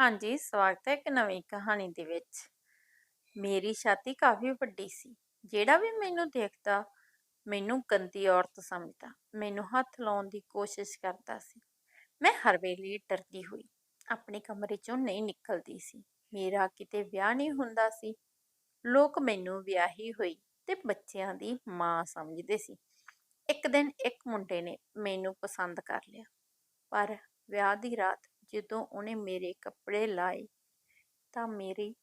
ਹਾਂਜੀ, ਸਵਾਗਤ ਹੈ ਇੱਕ ਨਵੀਂ ਕਹਾਣੀ ਦੇ ਵਿੱਚ। ਮੇਰੀ ਛਾਤੀ ਕਾਫ਼ੀ ਵੱਡੀ ਸੀ। ਜਿਹੜਾ ਵੀ ਮੈਨੂੰ ਦੇਖਦਾ, ਮੈਨੂੰ ਗੰਦੀ ਔਰਤ ਸਮਝਦਾ, ਮੈਨੂੰ ਹੱਥ ਲਾਉਣ ਦੀ ਕੋਸ਼ਿਸ਼ ਕਰਦਾ ਸੀ। ਮੈਂ ਹਰ ਵੇਲੇ ਡਰਦੀ ਹੋਈ ਆਪਣੇ ਕਮਰੇ 'ਚੋਂ ਨਹੀਂ ਨਿਕਲਦੀ ਸੀ। ਮੇਰਾ ਕਿਤੇ ਵਿਆਹ ਨਹੀਂ ਹੁੰਦਾ ਸੀ। ਲੋਕ ਮੈਨੂੰ ਵਿਆਹੀ ਹੋਈ ਤੇ ਬੱਚਿਆਂ ਦੀ ਮਾਂ ਸਮਝਦੇ ਸੀ। ਇੱਕ ਦਿਨ ਇੱਕ ਮੁੰਡੇ ਨੇ ਮੈਨੂੰ ਪਸੰਦ ਕਰ ਲਿਆ, ਪਰ ਵਿਆਹ ਦੀ ਰਾਤ ਜਦੋਂ ਉਹਨੇ ਮੇਰੇ ਕੱਪੜੇ ਲਾਏ ਤਾਂ ਮੇਰੀ,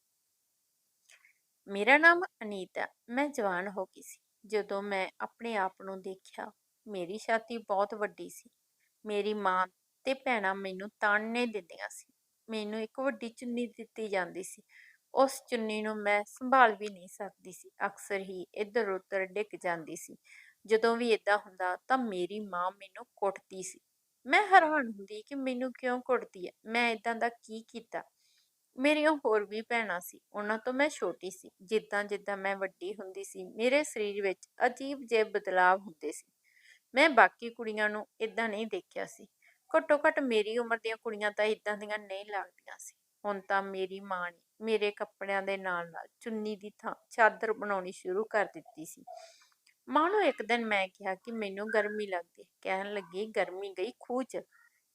ਮੇਰਾ ਨਾਮ ਅਨੀਤਾ ਮੈਂ ਜਵਾਨ ਹੋ ਗਈ ਸੀ। ਜਦੋਂ ਮੈਂ ਆਪਣੇ ਆਪ ਨੂੰ ਦੇਖਿਆ, ਮੇਰੀ ਛਾਤੀ ਬਹੁਤ ਵੱਡੀ ਸੀ। ਮੇਰੀ ਮਾਂ ਤੇ ਭੈਣਾਂ ਮੈਨੂੰ ਤਾੜਨੇ ਦਿੰਦੀਆਂ ਸੀ। ਮੈਨੂੰ ਇੱਕ ਵੱਡੀ ਚੁੰਨੀ ਦਿੱਤੀ ਜਾਂਦੀ ਸੀ। ਉਸ ਚੁੰਨੀ ਨੂੰ ਮੈਂ ਸੰਭਾਲ ਵੀ ਨਹੀਂ ਸਕਦੀ ਸੀ। ਅਕਸਰ ਹੀ ਇੱਧਰ ਉੱਧਰ ਡਿੱਗ ਜਾਂਦੀ ਸੀ। ਜਦੋਂ ਵੀ ਇਦਾਂ ਹੁੰਦਾ ਤਾਂ ਮੇਰੀ ਮਾਂ ਮੈਨੂੰ ਕੁੱਟਦੀ ਸੀ। ਮੈਂ ਹੈਰਾਨ ਹੁੰਦੀ ਕਿ ਮੈਨੂੰ ਕਿਉਂ ਕੁੱਟਦੀ ਹੈ? ਮੈਂ ਇਦਾਂ ਦਾ ਕੀ ਕੀਤਾ? ਮੇਰੀਆਂ ਹੋਰ ਵੀ ਭੈਣਾਂ ਸੀ, ਉਹਨਾਂ ਤੋਂ ਮੈਂ ਛੋਟੀ ਸੀ। ਜਿੱਦਾਂ ਜਿੱਦਾਂ ਮੈਂ ਵੱਡੀ ਹੁੰਦੀ ਸੀ, ਮੇਰੇ ਸਰੀਰ ਵਿੱਚ ਅਜੀਬ ਜਿਹੇ ਬਦਲਾਵ ਹੁੰਦੇ ਸੀ। ਮੈਂ ਬਾਕੀ ਕੁੜੀਆਂ ਨੂੰ ਇਦਾਂ ਨਹੀਂ ਦੇਖਿਆ ਸੀ। ਘੱਟੋ ਘੱਟ ਮੇਰੀ ਉਮਰ ਦੀਆਂ ਕੁੜੀਆਂ ਤਾਂ ਇਦਾਂ ਦੀਆਂ ਨਹੀਂ ਲੱਗਦੀਆਂ ਸੀ। ਹੁਣ ਤਾਂ ਮੇਰੀ ਮਾਂ ਨੇ ਮੇਰੇ ਕੱਪੜਿਆਂ ਦੇ ਨਾਲ ਨਾਲ ਚੁੰਨੀ ਦੀ ਥਾਂ ਚਾਦਰ ਬਣਾਉਣੀ ਸ਼ੁਰੂ ਕਰ ਦਿੱਤੀ ਸੀ। ਮਾਂ ਨੂੰ ਇੱਕ ਦਿਨ ਮੈਂ ਕਿਹਾ ਕਿ ਮੈਨੂੰ ਗਰਮੀ ਲੱਗਦੀ ਕਹਿਣ ਲੱਗੀ, ਗਰਮੀ ਗਈ ਖੂਹ 'ਚ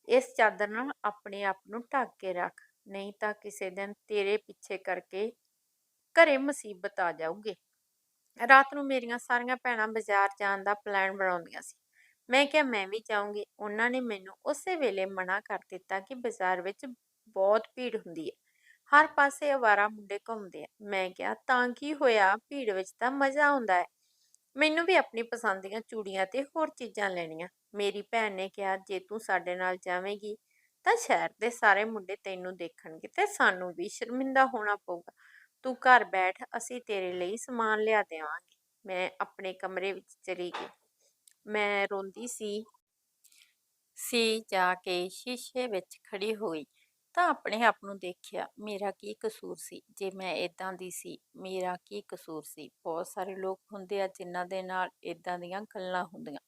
ਇਸ ਚਾਦਰ ਨਾਲ ਆਪਣੇ ਆਪ ਨੂੰ ਢੱਕ ਕੇ ਰੱਖ, ਨਹੀਂ ਤਾਂ ਕਿਸੇ ਦਿਨ ਤੇਰੇ ਪਿੱਛੇ ਕਰਕੇ ਘਰੇ ਮੁਸੀਬਤ ਆ ਜਾਊਗੀ। ਰਾਤ ਨੂੰ ਮੇਰੀਆਂ ਸਾਰੀਆਂ ਭੈਣਾਂ ਬਾਜ਼ਾਰ ਜਾਣ ਦਾ ਪਲਾਨ ਬਣਾਉਂਦੀਆਂ ਸੀ। ਮੈਂ ਕਿਹਾ, ਮੈਂ ਵੀ ਜਾਊਂਗੀ। ਉਹਨਾਂ ਨੇ ਮੈਨੂੰ ਉਸੇ ਵੇਲੇ ਮਨਾ ਕਰ ਦਿੱਤਾ ਕਿ ਬਾਜ਼ਾਰ ਵਿੱਚ ਬਹੁਤ ਭੀੜ ਹੁੰਦੀ ਹੈ। ਹਰ ਪਾਸੇ ਅਵਾਰਾ ਮੁੰਡੇ ਘੁੰਮਦੇ ਆ। ਮੈਂ ਕਿਹਾ, ਤਾਂ ਕੀ ਹੋਇਆ? ਭੀੜ ਵਿੱਚ ਤਾਂ ਮਜ਼ਾ ਆਉਂਦਾ ਹੈ। ਮੈਨੂੰ ਵੀ ਆਪਣੀ ਪਸੰਦ ਦੀਆਂ ਚੂੜੀਆਂ ਤੇ ਹੋਰ ਚੀਜ਼ਾਂ ਲੈਣੀਆਂ। ਮੇਰੀ ਭੈਣ ਨੇ ਕਿਹਾ, ਜੇ ਤੂੰ ਸਾਡੇ ਨਾਲ ਜਾਵੇਂਗੀ, ਤਾਂ ਸ਼ਹਿਰ ਦੇ ਸਾਰੇ ਮੁੰਡੇ ਤੈਨੂੰ ਦੇਖਣਗੇ ਤੇ ਸਾਨੂੰ ਵੀ ਸ਼ਰਮਿੰਦਾ ਹੋਣਾ ਪਊਗਾ। ਤੂੰ ਘਰ ਬੈਠ, ਅਸੀਂ ਤੇਰੇ ਲਈ ਸਮਾਨ ਲਿਆ ਦੇਵਾਂਗੇ। ਮੈਂ ਆਪਣੇ ਕਮਰੇ ਵਿੱਚ ਚਲੀ ਗਈ। ਮੈਂ ਰੋਂਦੀ ਸੀ ਸੀ ਜਾ ਕੇ ਸ਼ੀਸ਼ੇ ਵਿੱਚ ਖੜੀ ਹੋਈ। ਤਾਂ ਆਪਣੇ ਆਪ ਨੂੰ ਦੇਖਿਆ, ਮੇਰਾ ਕੀ ਕਸੂਰ ਸੀ? ਜੇ ਮੈਂ ਇਦਾਂ ਦੀ ਸੀ, ਮੇਰਾ ਕੀ ਕਸੂਰ ਸੀ? ਬਹੁਤ ਸਾਰੇ ਲੋਕ ਹੁੰਦੇ ਆ ਜਿਨ੍ਹਾਂ ਦੇ ਨਾਲ ਇਦਾਂ ਦੀਆਂ ਗੱਲਾਂ ਹੁੰਦੀਆਂ।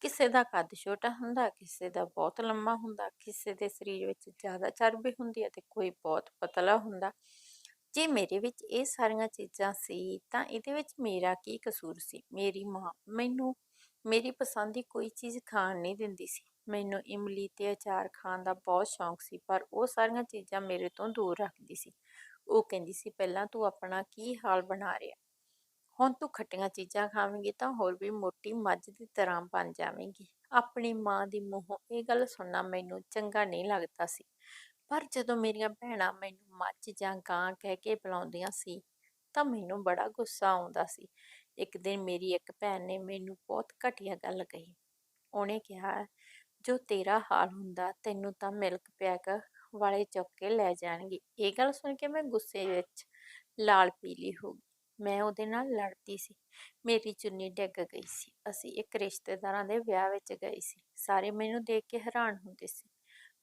ਕਿਸੇ ਦਾ ਕੱਦ ਛੋਟਾ ਹੁੰਦਾ, ਕਿਸੇ ਦਾ ਬਹੁਤ ਲੰਮਾ ਹੁੰਦਾ, ਕਿਸੇ ਦੇ ਸਰੀਰ ਵਿੱਚ ਜ਼ਿਆਦਾ ਚਰਬੀ ਹੁੰਦੀ ਹੈ ਤੇ ਕੋਈ ਬਹੁਤ ਪਤਲਾ ਹੁੰਦਾ। ਜੇ ਮੇਰੇ ਵਿੱਚ ਇਹ ਸਾਰੀਆਂ ਚੀਜ਼ਾਂ ਸੀ, ਤਾਂ ਇਹਦੇ ਵਿੱਚ ਮੇਰਾ ਕੀ ਕਸੂਰ ਸੀ? ਮੇਰੀ ਮਾਂ ਮੈਨੂੰ, ਮੇਰੀ ਪਸੰਦ ਦੀ ਕੋਈ ਚੀਜ਼ ਖਾਣ ਨਹੀਂ ਦਿੰਦੀ ਸੀ। ਮੈਨੂੰ ਇਮਲੀ ਤੇ ਅਚਾਰ ਖਾਣ ਦਾ ਬਹੁਤ ਸ਼ੌਂਕ ਸੀ, ਪਰ ਉਹ ਸਾਰੀਆਂ ਚੀਜ਼ਾਂ ਮੇਰੇ ਤੋਂ ਦੂਰ ਰੱਖਦੀ ਸੀ। ਉਹ ਕਹਿੰਦੀ ਸੀ, ਪਹਿਲਾਂ ਤੂੰ ਆਪਣਾ ਕੀ ਹਾਲ ਬਣਾ ਰਿਹਾ? ਹੁਣ ਤੂੰ ਖੱਟੀਆਂ ਚੀਜ਼ਾਂ ਖਾਵੇਂਗੀ ਤਾਂ ਹੋਰ ਵੀ ਮੋਟੀ ਮੱਝ ਦੀ ਤਰ੍ਹਾਂ ਬਣ ਜਾਵੇਂਗੀ। ਆਪਣੀ ਮਾਂ ਦੀ ਮੂੰਹੋਂ ਇਹ ਗੱਲ ਸੁਣਨਾ ਮੈਨੂੰ ਚੰਗਾ ਨਹੀਂ ਲੱਗਦਾ ਸੀ। ਪਰ ਜਦੋਂ ਮੇਰੀਆਂ ਭੈਣਾਂ ਮੈਨੂੰ ਮੱਝ ਜਾਂ ਗਾਂ ਕਹਿ ਕੇ ਬੁਲਾਉਂਦੀਆਂ ਸੀ, ਤਾਂ ਮੈਨੂੰ ਬੜਾ ਗੁੱਸਾ ਆਉਂਦਾ ਸੀ। ਇੱਕ ਦਿਨ ਮੇਰੀ ਇੱਕ ਭੈਣ ਨੇ ਮੈਨੂੰ ਬਹੁਤ ਘਟੀਆ ਗੱਲ ਕਹੀ। ਉਹਨੇ ਕਿਹਾ ਜੋ ਤੇਰਾ ਹਾਲ ਹੁੰਦਾ, ਤੈਨੂੰ ਤਾਂ ਮਿਲਕ ਪੈਕ ਵਾਲੇ ਚੁੱਕ ਕੇ ਲੈ ਜਾਣਗੇ। ਇਹ ਗੱਲ ਸੁਣ ਕੇ ਮੈਂ ਗੁੱਸੇ ਵਿੱਚ ਲਾਲ ਪੀਲੀ ਹੋ ਗਈ। ਮੈਂ ਉਹਦੇ ਨਾਲ ਲੜਦੀ ਸੀ। ਮੇਰੀ ਚੁੰਨੀ ਡਿੱਗ ਗਈ ਸੀ। ਅਸੀਂ ਇੱਕ ਰਿਸ਼ਤੇਦਾਰਾਂ ਦੇ ਵਿਆਹ ਵਿੱਚ ਗਏ ਸੀ। ਸਾਰੇ ਮੈਨੂੰ ਦੇਖ ਕੇ ਹੈਰਾਨ ਹੁੰਦੇ ਸੀ।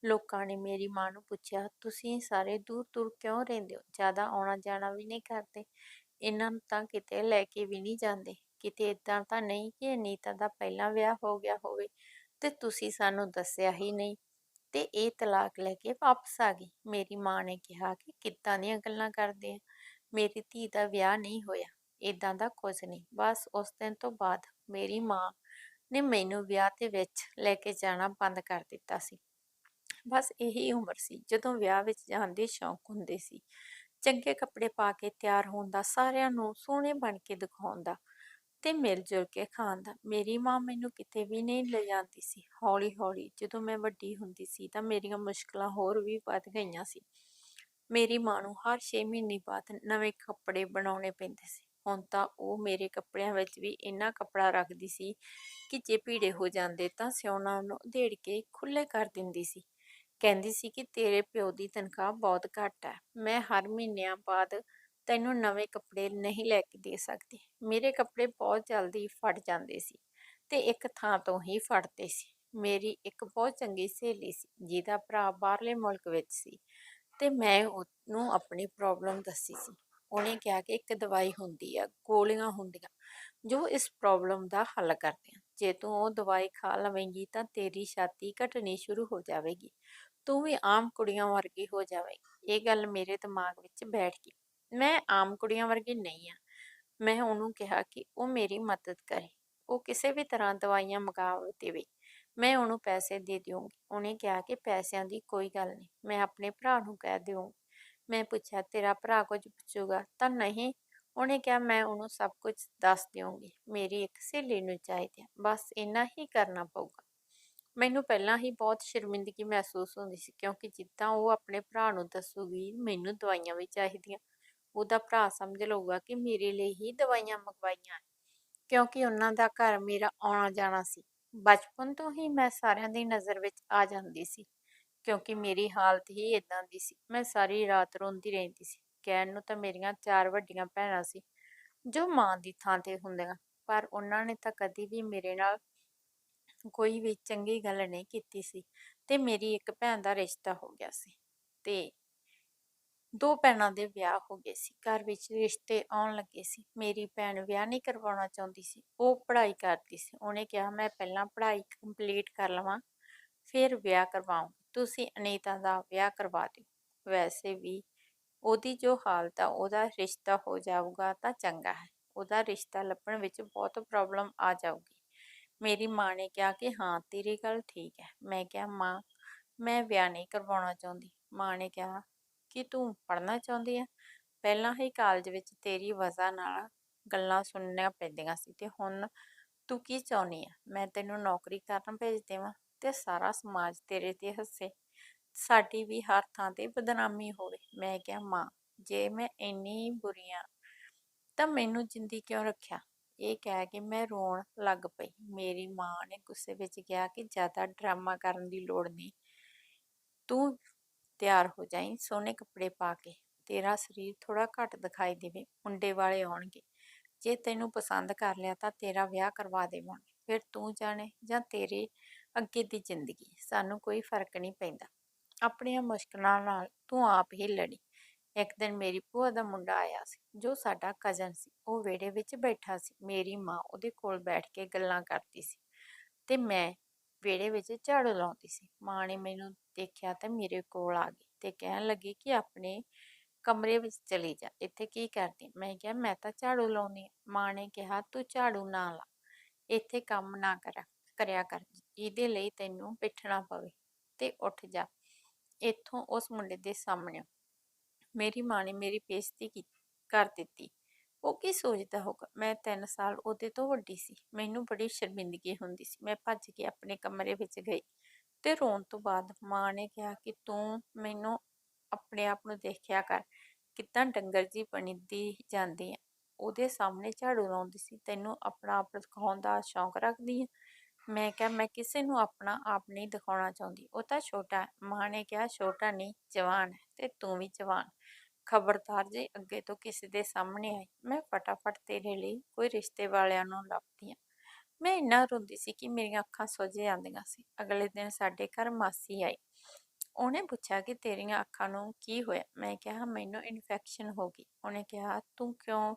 ਲੋਕਾਂ ਨੇ ਮੇਰੀ ਮਾਂ ਨੂੰ ਪੁੱਛਿਆ, ਤੁਸੀਂ ਸਾਰੇ ਦੂਰ ਦੂਰ ਕਿਉਂ ਰਹਿੰਦੇ ਹੋ? ਜ਼ਿਆਦਾ ਆਉਣਾ ਜਾਣਾ ਵੀ ਨਹੀਂ ਕਰਦੇ? ਇਹਨਾਂ ਨੂੰ ਤਾਂ ਕਿਤੇ ਲੈ ਕੇ ਵੀ ਨਹੀਂ ਜਾਂਦੇ। ਕਿਤੇ ਇਦਾਂ ਤਾਂ ਨਹੀਂ ਕਿ ਅਨੀਤਾ ਦਾ ਪਹਿਲਾਂ ਵਿਆਹ ਹੋ ਗਿਆ ਹੋਵੇ। ਤੇ ਤੁਸੀਂ ਸਾਨੂੰ ਦੱਸਿਆ ਹੀ ਨਹੀਂ। ਤੇ ਇਹ ਤਲਾਕ ਲੈ ਕੇ ਵਾਪਸ ਆ ਗਈ। ਮੇਰੀ ਮਾਂ ਨੇ ਕਿਹਾ ਕਿ ਕਿੱਦਾਂ ਦੀਆਂ ਗੱਲਾਂ ਕਰਦੇ ਆ। ਮੇਰੀ ਧੀ ਦਾ ਵਿਆਹ ਨਹੀਂ ਹੋਇਆ। ਇਦਾਂ ਦਾ ਕੁਝ ਨਹੀਂ। ਬਸ ਉਸ ਦਿਨ ਤੋਂ ਬਾਅਦ ਮੇਰੀ ਮਾਂ ਨੇ ਮੈਨੂੰ ਵਿਆਹ ਦੇ ਵਿੱਚ ਲੈ ਕੇ ਜਾਣਾ ਬੰਦ ਕਰ ਦਿੱਤਾ ਸੀ। ਬਸ ਇਹੀ ਉਮਰ ਸੀ। ਜਦੋਂ ਵਿਆਹ ਵਿੱਚ ਜਾਣ ਦੇ ਸ਼ੌਂਕ ਹੁੰਦੇ ਸੀ। ਚੰਗੇ ਕੱਪੜੇ ਪਾ ਕੇ ਤਿਆਰ ਹੋਣ ਦਾ, ਸਾਰਿਆਂ ਨੂੰ ਸੋਹਣੇ ਬਣ ਕੇ ਦਿਖਾਉਣ ਦਾ। ਤੇ ਮਿਲ ਜੁਲ ਕੇ ਖਾਣ ਦਾ। ਮੇਰੀ ਮਾਂ ਮੈਨੂੰ ਕਿਤੇ ਵੀ ਨਹੀਂ ਲੈ ਜਾਂਦੀ ਸੀ ਹੌਲੀ ਹੌਲੀ ਜਦੋਂ ਮੈਂ ਵੱਡੀ ਹੁੰਦੀ ਸੀ ਤਾਂ ਮੇਰੀਆਂ ਮੁਸ਼ਕਲਾਂ ਹੋਰ ਵੀ ਵੱਧ ਗਈਆਂ ਸੀ। ਮੇਰੀ ਮਾਂ ਨੂੰ ਹਰ 6 ਮਹੀਨੇ ਬਾਅਦ ਨਵੇਂ ਕੱਪੜੇ ਬਣਾਉਣੇ ਪੈਂਦੇ ਸੀ। ਹੁਣ ਤਾਂ ਉਹ ਮੇਰੇ ਕੱਪੜਿਆਂ ਵਿੱਚ ਵੀ ਇੰਨਾ ਕੱਪੜਾ ਰੱਖਦੀ ਸੀ ਕਿ ਜੇ ਭੀੜੇ ਹੋ ਜਾਂਦੇ ਤਾਂ ਸਿਉਣਾ ਨੂੰ ਦੇੜ ਕੇ ਖੁੱਲੇ ਕਰ ਦਿੰਦੀ ਸੀ। ਕਹਿੰਦੀ ਸੀ ਕਿ ਤੇਰੇ ਪਿਓ ਦੀ ਤਨਖਾਹ ਬਹੁਤ ਘੱਟ ਹੈ। ਮੈਂ ਹਰ ਮਹੀਨਿਆਂ ਬਾਅਦ ਤੈਨੂੰ ਨਵੇਂ ਕੱਪੜੇ ਨਹੀਂ ਲੈ ਕੇ ਦੇ ਸਕਦੀ। ਮੇਰੇ ਕੱਪੜੇ ਬਹੁਤ ਜਲਦੀ ਫਟ ਜਾਂਦੇ ਸੀ ਤੇ ਇੱਕ ਥਾਂ ਤੋਂ ਹੀ ਫਟਦੇ ਸੀ। ਮੇਰੀ ਇੱਕ ਬਹੁਤ ਚੰਗੀ ਸਹੇਲੀ ਸੀ, ਜਿਹਦਾ ਭਰਾ ਬਾਹਰਲੇ ਮੁਲਕ ਵਿੱਚ ਸੀ ਤੇ ਮੈਂ ਉਹਨੂੰ ਆਪਣੀ ਪ੍ਰੋਬਲਮ ਦੱਸੀ ਸੀ। ਉਹਨੇ ਕਿਹਾ ਕਿ ਇੱਕ ਦਵਾਈ ਹੁੰਦੀ ਆ, ਗੋਲੀਆਂ ਹੁੰਦੀਆਂ, ਜੋ ਇਸ ਪ੍ਰੋਬਲਮ ਦਾ ਹੱਲ ਕਰਦੀਆਂ। ਜੇ ਤੂੰ ਉਹ ਦਵਾਈ ਖਾ ਲਵੇਂਗੀ ਤਾਂ ਤੇਰੀ ਛਾਤੀ ਘਟਣੀ ਸ਼ੁਰੂ ਹੋ ਜਾਵੇਗੀ। ਤੂੰ ਵੀ ਆਮ ਕੁੜੀਆਂ ਵਰਗੀ ਹੋ ਜਾਵੇਂਗੀ। ਇਹ ਗੱਲ ਮੇਰੇ ਦਿਮਾਗ ਵਿੱਚ ਬੈਠ ਗਈ। ਮੈਂ ਆਮ ਕੁੜੀਆਂ ਵਰਗੀ ਨਹੀਂ ਆ। ਮੈਂ ਉਹਨੂੰ ਕਿਹਾ ਕਿ ਉਹ ਮੇਰੀ ਮਦਦ ਕਰੇ। ਉਹ ਕਿਸੇ ਵੀ ਤਰ੍ਹਾਂ ਦਵਾਈਆਂ ਮੰਗਾ ਦੇਵੇ। ਮੈਂ ਉਹਨੂੰ ਪੈਸੇ ਦੇ ਦਿਉਂਗੀ ਉਹਨੇ ਕਿਹਾ ਕਿ ਪੈਸਿਆਂ ਦੀ ਕੋਈ ਗੱਲ ਨਹੀਂ। ਮੈਂ ਆਪਣੇ ਭਰਾ ਨੂੰ ਕਹਿ ਦਿਉ ਮੈਂ ਪੁੱਛਿਆ, ਤੇਰਾ ਭਰਾ ਕੁਝ ਪੁੱਛੂਗਾ? ਤਾਂ ਨਹੀਂ। ਉਹਨੇ ਕਿਹਾ, ਮੈਂ ਉਹਨੂੰ ਸਭ ਕੁਝ ਦੱਸ ਦਿਉਂਗੀ ਮੇਰੀ ਇੱਕ ਸਹੇਲੀ ਨੂੰ ਚਾਹੀਦੀ ਆ। ਬਸ ਇੰਨਾ ਹੀ ਕਰਨਾ ਪਊਗਾ। ਮੈਨੂੰ ਪਹਿਲਾਂ ਹੀ ਬਹੁਤ ਸ਼ਰਮਿੰਦਗੀ ਮਹਿਸੂਸ ਹੁੰਦੀ ਸੀ ਕਿਉਂਕਿ ਜਿੱਦਾਂ ਉਹ ਆਪਣੇ ਭਰਾ ਨੂੰ ਦੱਸੂਗੀ, ਮੈਨੂੰ ਦਵਾਈਆਂ ਵੀ ਚਾਹੀਦੀਆਂ। ਉਹਦਾ ਭਰਾ ਸਮਝ ਲਊਗਾ ਕਿ ਮੇਰੇ ਲਈ ਹੀ ਦਵਾਈਆਂ ਮੰਗਵਾਈਆਂ ਕਿਉਂਕਿ ਉਹਨਾਂ ਦਾ ਘਰ ਮੇਰਾ ਆਉਣਾ ਜਾਣਾ ਸੀ। ਬਚਪਨ ਤੋਂ ਹੀ ਮੈਂ ਸਾਰਿਆਂ ਦੀ ਨਜ਼ਰ ਵਿੱਚ ਆ ਜਾਂਦੀ ਸੀ, ਕਿਉਂਕਿ ਮੇਰੀ ਹਾਲਤ ਹੀ ਇਦਾਂ ਦੀ ਸੀ। ਮੈਂ ਸਾਰੀ ਰਾਤ ਰੋਂਦੀ ਰਹਿੰਦੀ ਸੀ, ਕਹਿਣ ਨੂੰ ਤਾਂ ਮੇਰੀਆਂ ਚਾਰ ਵੱਡੀਆਂ ਭੈਣਾਂ ਸੀ, ਜੋ ਮਾਂ ਦੀ ਥਾਂ ਤੇ ਹੁੰਦੀਆਂ, ਪਰ ਉਹਨਾਂ ਨੇ ਤਾਂ ਕਦੀ ਵੀ ਮੇਰੇ ਨਾਲ ਕੋਈ ਵੀ ਚੰਗੀ ਗੱਲ ਨਹੀਂ ਕੀਤੀ ਸੀ, ਤੇ ਮੇਰੀ ਇੱਕ ਭੈਣ ਦਾ ਰਿਸ਼ਤਾ ਹੋ ਗਿਆ ਸੀ। ਤੇ ਦੋ ਭੈਣਾਂ ਦੇ ਵਿਆਹ ਹੋ ਗਏ ਸੀ। ਘਰ ਵਿੱਚ ਰਿਸ਼ਤੇ ਆਉਣ ਲੱਗੇ ਸੀ। ਮੇਰੀ ਭੈਣ ਵਿਆਹ ਨਹੀਂ ਕਰਵਾਉਣਾ ਚਾਹੁੰਦੀ ਸੀ। ਉਹ ਪੜ੍ਹਾਈ ਕਰਦੀ ਸੀ। ਉਹਨੇ ਕਿਹਾ, ਮੈਂ ਪਹਿਲਾਂ ਪੜ੍ਹਾਈ ਕੰਪਲੀਟ ਕਰ ਲਵਾਂ, ਫਿਰ ਵਿਆਹ ਕਰਵਾਉਂ ਤੁਸੀਂ ਅਨੀਤਾ ਦਾ ਵਿਆਹ ਕਰਵਾ ਦਿਓ। ਵੈਸੇ ਵੀ ਉਹਦੀ ਜੋ ਹਾਲਤ ਆ, ਉਹਦਾ ਰਿਸ਼ਤਾ ਹੋ ਜਾਊਗਾ ਤਾਂ ਚੰਗਾ ਹੈ। ਉਹਦਾ ਰਿਸ਼ਤਾ ਲੱਭਣ ਵਿੱਚ ਬਹੁਤ ਪ੍ਰੋਬਲਮ ਆ ਜਾਊਗੀ। ਮੇਰੀ ਮਾਂ ਨੇ ਕਿਹਾ ਕਿ, ਹਾਂ, ਤੇਰੀ ਗੱਲ ਠੀਕ ਹੈ। ਮੈਂ ਕਿਹਾ, ਮਾਂ, ਮੈਂ ਵਿਆਹ ਨਹੀਂ ਕਰਵਾਉਣਾ ਚਾਹੁੰਦੀ। ਮਾਂ ਨੇ ਕਿਹਾ ਕਿ ਤੂੰ ਪੜ੍ਹਨਾ ਚਾਹੁੰਦੀ ਆ? ਪਹਿਲਾਂ ਹੀ ਕਾਲਜ ਵਿੱਚ ਤੇਰੀ ਵਜ੍ਹਾ ਨਾਲ ਗੱਲਾਂ ਸੁਣਨੀਆਂ ਪੈਂਦੀਆਂ ਸੀ ਤੇ ਹੁਣ ਤੂੰ ਕੀ ਚਾਹੁੰਦੀ ਆ? ਮੈਂ ਤੈਨੂੰ ਨੌਕਰੀ ਕਰਨ ਭੇਜ ਦੇਵਾਂ ਤੇ ਸਾਰਾ ਸਮਾਜ ਤੇਰੇ ਤੇ ਹੱਸੇ। ਸਾਡੀ ਵੀ ਹਰ ਥਾਂ ਤੇ ਬਦਨਾਮੀ ਹੋਵੇ। ਮੈਂ ਕਿਹਾ, ਮਾਂ, ਜੇ ਮੈਂ ਇੰਨੀ ਬੁਰੀ ਆਂ ਤਾਂ ਮੈਨੂੰ ਜਿੰਦੀ ਕਿਉਂ ਰੱਖਿਆ? ਇਹ ਕਹਿ ਕੇ ਮੈਂ ਰੋਣ ਲੱਗ ਪਈ। ਮੇਰੀ ਮਾਂ ਨੇ ਗੁੱਸੇ ਵਿੱਚ ਕਿਹਾ ਕਿ ਜ਼ਿਆਦਾ ਡਰਾਮਾ ਕਰਨ ਦੀ ਲੋੜ ਨਹੀਂ। ਤੂੰ ਤਿਆਰ ਹੋ ਜਾਈਂ, ਸੋਹਣੇ ਕੱਪੜੇ ਪਾ ਕੇ। ਤੇਰਾ ਸਰੀਰ ਥੋੜਾ ਘੱਟ ਦਿਖਾਈ ਦੇਵੇ, ਮੁੰਡੇ ਵਾਲੇ ਆਉਣਗੇ। ਜੇ ਤੈਨੂੰ ਪਸੰਦ ਕਰ ਲਿਆ ਤਾਂ ਤੇਰਾ ਵਿਆਹ ਕਰਵਾ ਦੇਵਾਂਗੇ। ਫਿਰ ਤੂੰ ਜਾਣੇ ਜਾਂ ਤੇਰੇ ਅੱਗੇ ਦੀ ਜ਼ਿੰਦਗੀ। ਸਾਨੂੰ ਕੋਈ ਫ਼ਰਕ ਨਹੀਂ ਪੈਂਦਾ। ਆਪਣੀਆਂ ਮੁਸ਼ਕਲਾਂ ਨਾਲ ਤੂੰ ਆਪ ਹੀ ਲੜੀ। ਇੱਕ ਦਿਨ ਮੇਰੀ ਭੂਆ ਦਾ ਮੁੰਡਾ ਆਇਆ ਸੀ, ਜੋ ਸਾਡਾ ਕਜ਼ਨ ਸੀ। ਉਹ ਵਿਹੜੇ ਵਿੱਚ ਬੈਠਾ ਸੀ। ਮੇਰੀ ਮਾਂ ਉਹਦੇ ਕੋਲ ਬੈਠ ਕੇ ਗੱਲਾਂ ਕਰਦੀ ਸੀ। ਤੇ ਮੈਂ ਵਿਹੜੇ ਵਿੱਚ ਝਾੜੂ ਲਾਉਂਦੀ ਸੀ। ਮਾਂ ਨੇ ਮੈਨੂੰ ਦੇਖਿਆ ਤੇ ਮੇਰੇ ਕੋਲ ਆ ਗਈ ਤੇ ਕਹਿਣ ਲੱਗੀ ਕਿ ਆਪਣੇ ਕਮਰੇ ਵਿੱਚ ਚਲੀ ਜਾ, ਇੱਥੇ ਕੀ ਕਰਦੀ? ਮੈਂ ਕਿਹਾ, ਮੈਂ ਤਾਂ ਝਾੜੂ ਲਾਉਂਦੀ ਹਾਂ। ਮਾਂ ਨੇ ਕਿਹਾ, ਤੂੰ ਝਾੜੂ ਨਾ ਲਾ, ਇੱਥੇ ਕੰਮ ਨਾ ਕਰ, ਕਰਿਆ ਕਰ, ਇਹਦੇ ਲਈ ਤੈਨੂੰ ਬੈਠਣਾ ਪਵੇ। ਤੇ ਉੱਠ ਜਾ। ਇੱਥੋਂ ਉਸ ਮੁੰਡੇ ਦੇ ਸਾਹਮਣੇ ਮੇਰੀ ਮਾਂ ਨੇ ਮੇਰੀ ਬੇਇੱਜ਼ਤੀ ਕੀ, ਕਰ ਦਿੱਤੀ। ਉਹ ਕੀ ਸੋਚਦਾ ਹੋਗਾ ਮੈਂ 3 ਸਾਲ ਉਹਦੇ ਤੋਂ ਵੱਡੀ ਸੀ। ਮੈਨੂੰ ਬੜੀ ਸ਼ਰਮਿੰਦਗੀ ਹੁੰਦੀ ਸੀ। ਮੈਂ ਭੱਜ ਕੇ ਆਪਣੇ ਕਮਰੇ ਵਿੱਚ ਗਈ। ਤੇ ਰੋਣ ਤੋਂ ਬਾਅਦ ਮਾਂ ਨੇ ਕਿਹਾ ਕਿ ਤੂੰ ਮੈਨੂੰ ਆਪਣੇ ਆਪ ਨੂੰ ਦੇਖਿਆ ਕਰ, ਕਿੱਦਾਂ ਡੰਗਰ ਜੀ ਬਣਦੀ ਜਾਂਦੀ ਹੈ ਉਹਦੇ ਸਾਹਮਣੇ ਝਾੜੂ ਲਾਉਂਦੀ ਸੀ। ਤੈਨੂੰ ਆਪਣਾ ਆਪ ਦਿਖਾਉਣ ਦਾ ਸ਼ੌਂਕ ਰੱਖਦੀ ਹੈ ਮੈਂ ਕਿਹਾ, ਮੈਂ ਕਿਸੇ ਨੂੰ ਆਪਣਾ ਆਪ ਨਹੀਂ ਦਿਖਾਉਣਾ ਚਾਹੁੰਦੀ। ਉਹ ਤਾਂ ਛੋਟਾ ਹੈ। ਮਾਂ ਨੇ ਕਿਹਾ, ਛੋਟਾ ਨਹੀਂ, ਜਵਾਨ ਹੈ ਤੇ ਤੂੰ ਵੀ ਜਵਾਨ। ਖਬਰਦਾਰ ਜੇ ਅੱਗੇ ਤੋਂ ਕਿਸੇ ਦੇ ਸਾਹਮਣੇ ਆਈ, ਮੈਂ ਫਟਾਫਟ ਤੇਰੇ ਲਈ ਕੋਈ ਰਿਸ਼ਤੇ ਵਾਲਿਆਂ ਨੂੰ ਲੱਭਦੀ ਆ। ਮੈਂ ਇੰਨਾ ਰੋਂਦੀ ਸੀ ਕਿ ਮੇਰੀਆਂ ਅੱਖਾਂ ਸੁੱਜ ਜਾਂਦੀਆਂ ਸੀ। ਅਗਲੇ ਦਿਨ ਸਾਡੇ ਘਰ ਮਾਸੀ ਆਈ। ਉਹਨੇ ਪੁੱਛਿਆ ਕਿ ਤੇਰੀਆਂ ਅੱਖਾਂ ਨੂੰ ਕੀ ਹੋਇਆ? ਮੈਂ ਕਿਹਾ, ਮੈਨੂੰ ਇਨਫੈਕਸ਼ਨ ਹੋ ਗਈ। ਉਹਨੇ ਕਿਹਾ, ਤੂੰ ਕਿਉਂ,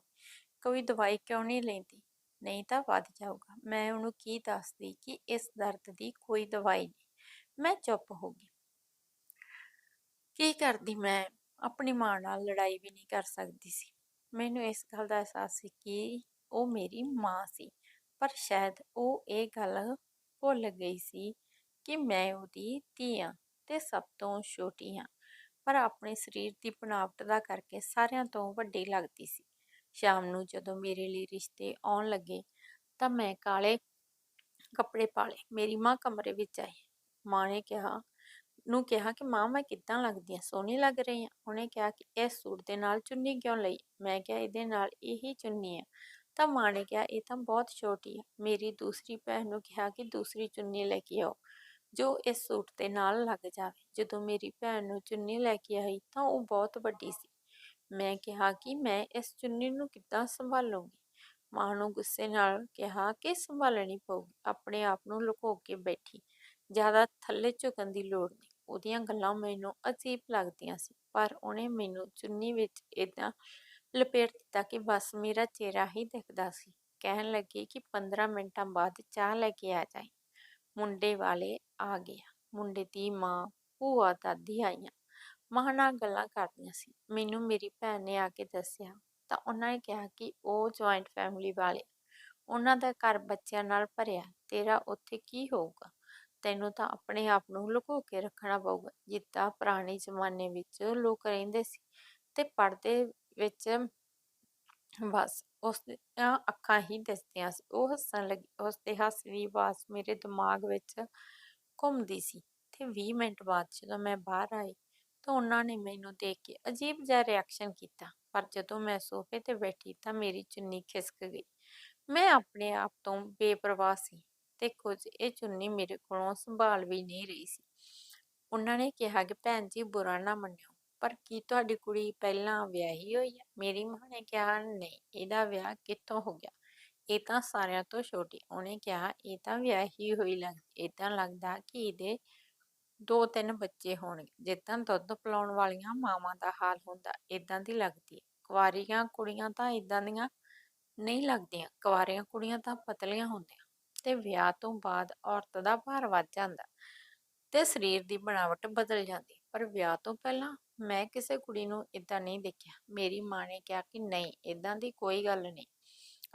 ਕੋਈ ਦਵਾਈ ਕਿਉਂ ਨਹੀਂ ਲੈਂਦੀ? ਨਹੀਂ ਤਾਂ ਵੱਧ ਜਾਊਗਾ। ਮੈਂ ਉਹਨੂੰ ਕੀ ਦੱਸਦੀ ਕਿ ਇਸ ਦਰਦ ਦੀ ਕੋਈ ਦਵਾਈ ਨਹੀਂ? ਮੈਂ ਚੁੱਪ ਹੋ ਗਈ। ਕੀ ਕਰਦੀ? ਮੈਂ ਆਪਣੀ ਮਾਂ ਨਾਲ ਲੜਾਈ ਵੀ ਨਹੀਂ ਕਰ ਸਕਦੀ ਸੀ। ਮੈਨੂੰ ਇਸ ਗੱਲ ਦਾ ਅਹਿਸਾਸ ਸੀ ਕਿ ਉਹ ਮੇਰੀ ਮਾਂ ਸੀ। ਪਰ ਸ਼ਾਇਦ ਉਹ ਇਹ ਗੱਲ ਭੁੱਲ ਗਈ ਸੀ ਕਿ ਮੈਂ ਉਹਦੀ ਧੀ ਹਾਂ ਤੇ ਸਭ ਤੋਂ ਛੋਟੀ ਹਾਂ। ਪਰ ਆਪਣੇ ਸਰੀਰ ਦੀ ਬਣਾਵਟ ਦਾ ਕਰਕੇ ਸਾਰਿਆਂ ਤੋਂ ਵੱਡੀ ਲੱਗਦੀ ਸੀ। ਸ਼ਾਮ ਨੂੰ ਜਦੋਂ ਮੇਰੇ ਲਈ ਰਿਸ਼ਤੇ ਆਉਣ ਲੱਗੇ ਤਾਂ ਮੈਂ ਕਾਲੇ ਕੱਪੜੇ ਪਾ ਲਏ ਮੇਰੀ ਮਾਂ ਕਮਰੇ ਵਿੱਚ ਆਈ। ਮਾਂ ਨੇ ਕਿਹਾ, ਨੂੰ ਕਿਹਾ ਕਿ ਮਾਂ, ਮੈਂ ਕਿੱਦਾਂ ਲੱਗਦੀ ਆ ਸੋਹਣੀ ਲੱਗ ਰਹੀ ਆ ਉਹਨੇ ਕਿਹਾ ਕਿ ਇਸ ਸੂਟ ਦੇ ਨਾਲ ਚੁੰਨੀ ਕਿਉਂ ਲਈ? ਮੈਂ ਕਿਹਾ, ਇਹਦੇ ਨਾਲ ਇਹੀ ਚੁੰਨੀ ਆ ਤਾਂ ਮਾਂ ਨੇ ਕਿਹਾ, ਇਹ ਤਾਂ ਬਹੁਤ ਛੋਟੀ ਆ। ਮੇਰੀ ਦੂਸਰੀ ਭੈਣ ਨੂੰ ਕਿਹਾ ਕਿ ਦੂਸਰੀ ਚੁੰਨੀ ਲੈ ਕੇ ਆਓ, ਜੋ ਇਸ ਸੂਟ ਦੇ ਨਾਲ ਲੱਗ ਜਾਵੇ। ਜਦੋਂ ਮੇਰੀ ਭੈਣ ਨੂੰ ਚੁੰਨੀ ਲੈ ਕੇ ਆਈ ਤਾਂ ਉਹ ਬਹੁਤ ਵੱਡੀ ਸੀ। ਮੈਂ ਕਿਹਾ ਕਿ ਮੈਂ ਇਸ ਚੁੰਨੀ ਨੂੰ ਕਿੱਦਾਂ ਸੰਭਾਲੂੰਗੀ? ਮਾਂ ਨੂੰ ਗੁੱਸੇ ਨਾਲ ਕਿਹਾ ਕਿ ਸੰਭਾਲਣੀ ਪਊਗੀ, ਆਪਣੇ ਆਪ ਨੂੰ ਲੁਕੋ ਕੇ ਬੈਠੀ। ਜ਼ਿਆਦਾ ਥੱਲੇ ਝੁਕਣ ਦੀ ਲੋੜ ਨਹੀਂ। ਉਹਦੀਆਂ ਗੱਲਾਂ ਮੈਨੂੰ ਅਜੀਬ ਲੱਗਦੀਆਂ ਸੀ, ਪਰ ਉਹਨੇ ਮੈਨੂੰ ਚੁੰਨੀ ਵਿੱਚ ਇਦਾਂ ਲਪੇਟ ਦਿੱਤਾ ਕਿ ਬਸ ਮੇਰਾ ਚਿਹਰਾ ਹੀ ਦਿਖਦਾ ਸੀ। ਕਹਿਣ ਲੱਗੀ ਕਿ 15 ਮਿੰਟਾਂ ਬਾਅਦ ਚਾਹ ਲੈ ਕੇ ਆ ਜਾਈ। ਮੁੰਡੇ ਵਾਲੇ ਆ ਗਿਆ ਮੁੰਡੇ ਦੀ ਮਾਂ, ਭੂਆ, ਦਾਦੀ ਆਈਆਂ। ਮਾਂ ਨਾਲ ਗੱਲਾਂ ਕਰਦੀਆਂ ਸੀ। ਮੈਨੂੰ ਮੇਰੀ ਭੈਣ ਨੇ ਆ ਕੇ ਦੱਸਿਆ, ਤਾਂ ਉਹਨਾਂ ਨੇ ਕਿਹਾ ਕਿ ਉਹ ਜੁਆਇੰਟ ਫੈਮਿਲੀ ਵਾਲੇ। ਉਹਨਾਂ ਦਾ ਘਰ ਬੱਚਿਆਂ ਨਾਲ ਭਰਿਆ। ਤੇਰਾ ਉੱਥੇ ਕੀ ਹੋਊਗਾ? ਤੈਨੂੰ ਤਾਂ ਆਪਣੇ ਆਪ ਨੂੰ ਲੁਕੋ ਕੇ ਰੱਖਣਾ ਪਊਗਾ। ਜਿੱਦਾਂ ਪੁਰਾਣੇ ਜ਼ਮਾਨੇ ਵਿੱਚ ਲੋਕ ਰਹਿੰਦੇ ਸੀ ਤੇ ਪਰਦੇ ਵਿੱਚ ਬਸ ਉਸ ਦੀਆਂ ਅੱਖਾਂ ਹੀ ਦਿਸਦੀਆਂ ਸੀ। ਉਹ ਹੱਸਣ ਲੱਗੀ ਉਸ ਦੇ ਹੱਸ ਦੀ ਆਵਾਜ਼ ਮੇਰੇ ਦਿਮਾਗ ਵਿੱਚ ਘੁੰਮਦੀ ਸੀ ਤੇ 20 ਮਿੰਟ ਬਾਅਦ ਜਦੋਂ ਮੈਂ ਬਾਹਰ ਆਈ ਤਾਂ ਉਹਨਾਂ ਨੇ ਮੈਨੂੰ ਦੇਖ ਕੇ ਅਜੀਬ ਜਿਹਾ ਰਿਐਕਸ਼ਨ ਕੀਤਾ। ਪਰ ਜਦੋਂ ਮੈਂ ਸੋਫੇ ਤੇ ਬੈਠੀ ਤਾਂ ਮੇਰੀ ਚੁੰਨੀ ਖਿਸਕ ਗਈ। ਮੈਂ ਆਪਣੇ ਆਪ ਤੋਂ ਬੇਪਰਵਾਹ ਸੀ ਤੇ ਕੁਝ ਇਹ ਚੁੰਨੀ ਮੇਰੇ ਕੋਲੋਂ ਸੰਭਾਲ ਵੀ ਨਹੀਂ ਰਹੀ ਸੀ। ਉਹਨਾਂ ਨੇ ਕਿਹਾ ਕਿ ਭੈਣ ਜੀ ਬੁਰਾ ਨਾ ਮੰਨਿਓ। ਪਰ ਕੀ ਤੁਹਾਡੀ ਕੁੜੀ ਪਹਿਲਾਂ ਵਿਆਹੀ ਹੋਈ ਹੈ ਮੇਰੀ ਮਾਂ ਨੇ ਕਿਹਾ, ਨਹੀਂ, ਇਹਦਾ ਵਿਆਹ ਕਿੱਥੋਂ ਹੋ ਗਿਆ? ਇਹ ਤਾਂ ਸਾਰਿਆਂ ਤੋਂ ਛੋਟੀ ਉਹਨੇ ਕਿਹਾ, ਇਹ ਤਾਂ ਵਿਆਹੀ ਹੋਈ ਲੱਗਦੀ ਏਦਾਂ ਲੱਗਦਾ ਕਿ ਇਹਦੇ ਦੋ ਤਿੰਨ ਬੱਚੇ ਹੋਣਗੇ। ਜਿੱਦਾਂ ਦੁੱਧ ਪਿਲਾਉਣ ਵਾਲੀਆਂ ਮਾਵਾਂ ਦਾ ਹਾਲ ਹੁੰਦਾ, ਏਦਾਂ ਦੀ ਲੱਗਦੀ ਹੈ ਕੁਆਰੀਆਂ ਕੁੜੀਆਂ ਤਾਂ ਏਦਾਂ ਦੀਆਂ ਨਹੀਂ ਲੱਗਦੀਆਂ। ਕੁਆਰੀਆਂ ਕੁੜੀਆਂ ਤਾਂ ਪਤਲੀਆਂ ਹੁੰਦੀਆਂ। ਤੇ ਵਿਆਹ ਤੋਂ ਬਾਅਦ ਔਰਤ ਦਾ ਭਾਰ ਵੱਧ ਜਾਂਦਾ ਤੇ ਸਰੀਰ ਦੀ ਬਣਾਵਟ ਬਦਲ ਜਾਂਦੀ। ਪਰ ਵਿਆਹ ਤੋਂ ਪਹਿਲਾਂ ਮੈਂ ਕਿਸੇ ਕੁੜੀ ਨੂੰ ਇਦਾਂ ਨਹੀਂ ਦੇਖਿਆ। ਮੇਰੀ ਮਾਂ ਨੇ ਕਿਹਾ ਕਿ ਨਹੀਂ ਇਦਾਂ ਦੀ ਕੋਈ ਗੱਲ ਨਹੀਂ।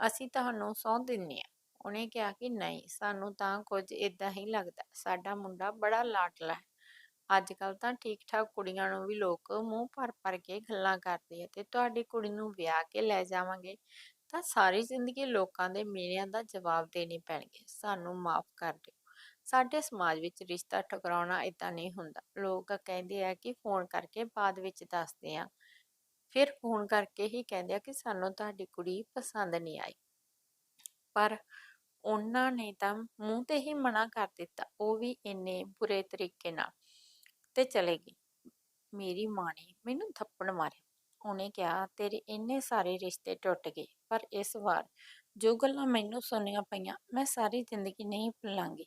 ਅਸੀਂ ਤੁਹਾਨੂੰ ਸੌਂ ਦਿੰਨੇ ਆ ਉਹਨੇ ਕਿਹਾ ਕਿ ਨਹੀਂ, ਸਾਨੂੰ ਤਾਂ ਕੁਝ ਇਦਾਂ ਹੀ ਲੱਗਦਾ। ਸਾਡਾ ਮੁੰਡਾ ਬੜਾ ਲਾਡਲਾ ਹੈ। ਅੱਜ ਕੱਲ ਤਾਂ ਠੀਕ ਠਾਕ ਕੁੜੀਆਂ ਨੂੰ ਵੀ ਲੋਕ ਮੂੰਹ ਭਰ ਭਰ ਕੇ ਗੱਲਾਂ ਕਰਦੇ ਆ ਤੇ ਤੁਹਾਡੀ ਕੁੜੀ ਨੂੰ ਵਿਆਹ ਕੇ ਲੈ ਜਾਵਾਂਗੇ ਤਾਂ ਸਾਰੀ ਜ਼ਿੰਦਗੀ ਲੋਕਾਂ ਦੇ ਮੇਰਿਆਂ ਦਾ ਜਵਾਬ ਦੇਣੇ ਪੈਣਗੇ। ਸਾਨੂੰ ਮਾਫ ਕਰ ਦਿਓ। ਸਾਡੇ ਸਮਾਜ ਵਿੱਚ ਰਿਸ਼ਤਾ ਟਕਰਾਉਣਾ ਇਦਾਂ ਨਹੀਂ ਹੁੰਦਾ। ਲੋਕ ਕਹਿੰਦੇ ਆ ਕਿ ਫੋਨ ਕਰਕੇ ਬਾਅਦ ਵਿੱਚ ਦੱਸਦੇ ਆ। ਫਿਰ ਫੋਨ ਕਰਕੇ ਹੀ ਕਹਿੰਦੇ ਆ ਕਿ ਸਾਨੂੰ ਤੁਹਾਡੀ ਕੁੜੀ ਪਸੰਦ ਨਹੀਂ ਆਈ। ਪਰ ਉਹਨਾਂ ਨੇ ਤਾਂ ਮੂੰਹ ਤੇ ਹੀ ਮਨਾ ਕਰ ਦਿੱਤਾ। ਉਹ ਵੀ ਇੰਨੇ ਬੁਰੇ ਤਰੀਕੇ ਨਾਲ ਤੇ ਚਲੇ ਗਈ ਮੇਰੀ ਮਾਂ ਨੇ ਮੈਨੂੰ ਥੱਪੜ ਮਾਰਿਆ। ਉਹਨੇ ਕਿਹਾ, ਤੇਰੇ ਇੰਨੇ ਸਾਰੇ ਰਿਸ਼ਤੇ ਟੁੱਟ ਗਏ। ਪਰ ਇਸ ਵਾਰ ਜੋ ਗੱਲਾਂ ਮੈਨੂੰ ਸੁਣੀਆਂ ਪਈਆਂ, ਮੈਂ ਸਾਰੀ ਜ਼ਿੰਦਗੀ ਨਹੀਂ ਭੁੱਲਾਂਗੀ।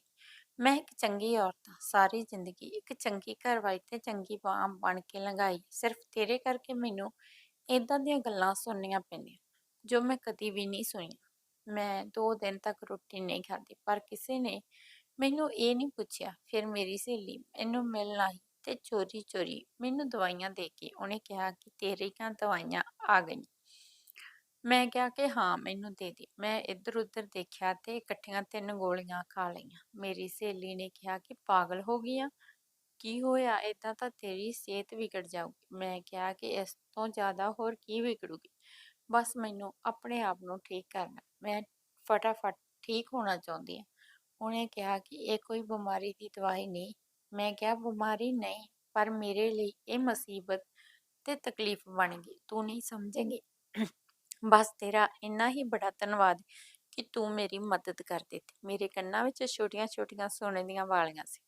ਮੈਂ ਇੱਕ ਚੰਗੀ ਔਰਤ ਹਾਂ, ਸਾਰੀ ਜ਼ਿੰਦਗੀ ਇੱਕ ਚੰਗੀ ਘਰਵਾਲੀ ਤੇ ਚੰਗੀ ਮਾਂ ਬਣ ਕੇ ਲੰਘਾਈ ਸਿਰਫ ਤੇਰੇ ਕਰਕੇ ਮੈਨੂੰ ਇਦਾਂ ਦੀਆਂ ਗੱਲਾਂ ਸੁਣਨੀਆਂ ਪੈਂਦੀਆਂ, ਜੋ ਮੈਂ ਕਦੀ ਵੀ ਨਹੀਂ ਸੁਣੀਆਂ। ਮੈਂ ਦੋ ਦਿਨ ਤੱਕ ਰੋਟੀ ਨਹੀਂ ਖਾਧੀ, ਪਰ ਕਿਸੇ ਨੇ ਮੈਨੂੰ ਇਹ ਨਹੀਂ ਪੁੱਛਿਆ, ਫਿਰ ਮੇਰੀ ਸਹੇਲੀ ਮੈਨੂੰ ਮਿਲਣ ਆਈ ਤੇ ਚੋਰੀ ਚੋਰੀ ਮੈਨੂੰ ਦਵਾਈਆਂ ਦੇ ਕੇ ਉਹਨੇ ਕਿਹਾ ਕਿ ਤੇਰੀਆਂ ਦਵਾਈਆਂ ਆ ਗਈਆਂ। ਮੈਂ ਕਿਹਾ ਕਿ ਹਾਂ, ਮੈਨੂੰ ਦੇ ਦੇ। ਮੈਂ ਇੱਧਰ ਉੱਧਰ ਦੇਖਿਆ ਤੇ ਇਕੱਠੀਆਂ ਤਿੰਨ ਗੋਲੀਆਂ ਖਾ ਲਈਆਂ। ਮੇਰੀ ਸਹੇਲੀ ਨੇ ਕਿਹਾ ਕਿ ਪਾਗਲ ਹੋ ਗਈ ਆ। ਕੀ ਹੋਇਆ? ਏਦਾਂ ਤਾਂ ਤੇਰੀ ਸਿਹਤ ਵਿਗੜ ਜਾਊਗੀ। ਮੈਂ ਕਿਹਾ ਕਿ ਇਸ ਤੋਂ ਜ਼ਿਆਦਾ ਹੋਰ ਕੀ ਵਿਗੜੂਗੀ? ਬਸ ਮੈਨੂੰ ਆਪਣੇ ਆਪ ਨੂੰ ਠੀਕ ਕਰਨਾ। ਮੈਂ ਫਟਾਫਟ ਠੀਕ ਹੋਣਾ ਚਾਹੁੰਦੀ ਹਾਂ ਉਹਨੇ ਕਿਹਾ ਕਿ ਇਹ ਕੋਈ ਬਿਮਾਰੀ ਦੀ ਦਵਾਈ ਨਹੀਂ। ਮੈਂ ਕਿਹਾ, ਬਿਮਾਰੀ ਨਹੀਂ, ਪਰ ਮੇਰੇ ਲਈ ਇਹ ਮੁਸੀਬਤ ਤੇ ਤਕਲੀਫ ਬਣ ਗਈ। ਤੂੰ ਨਹੀਂ ਸਮਝੇਂਗੀ? ਬਸ ਤੇਰਾ ਇੰਨਾ ਹੀ ਬੜਾ ਧੰਨਵਾਦ ਕਿ ਤੂੰ ਮੇਰੀ ਮਦਦ ਕਰ ਦਿੱਤੀ। ਮੇਰੇ ਕੰਨਾਂ ਵਿੱਚ ਛੋਟੀਆਂ-ਛੋਟੀਆਂ ਸੋਨੇ ਦੀਆਂ ਵਾਲੀਆਂ ਸੀ।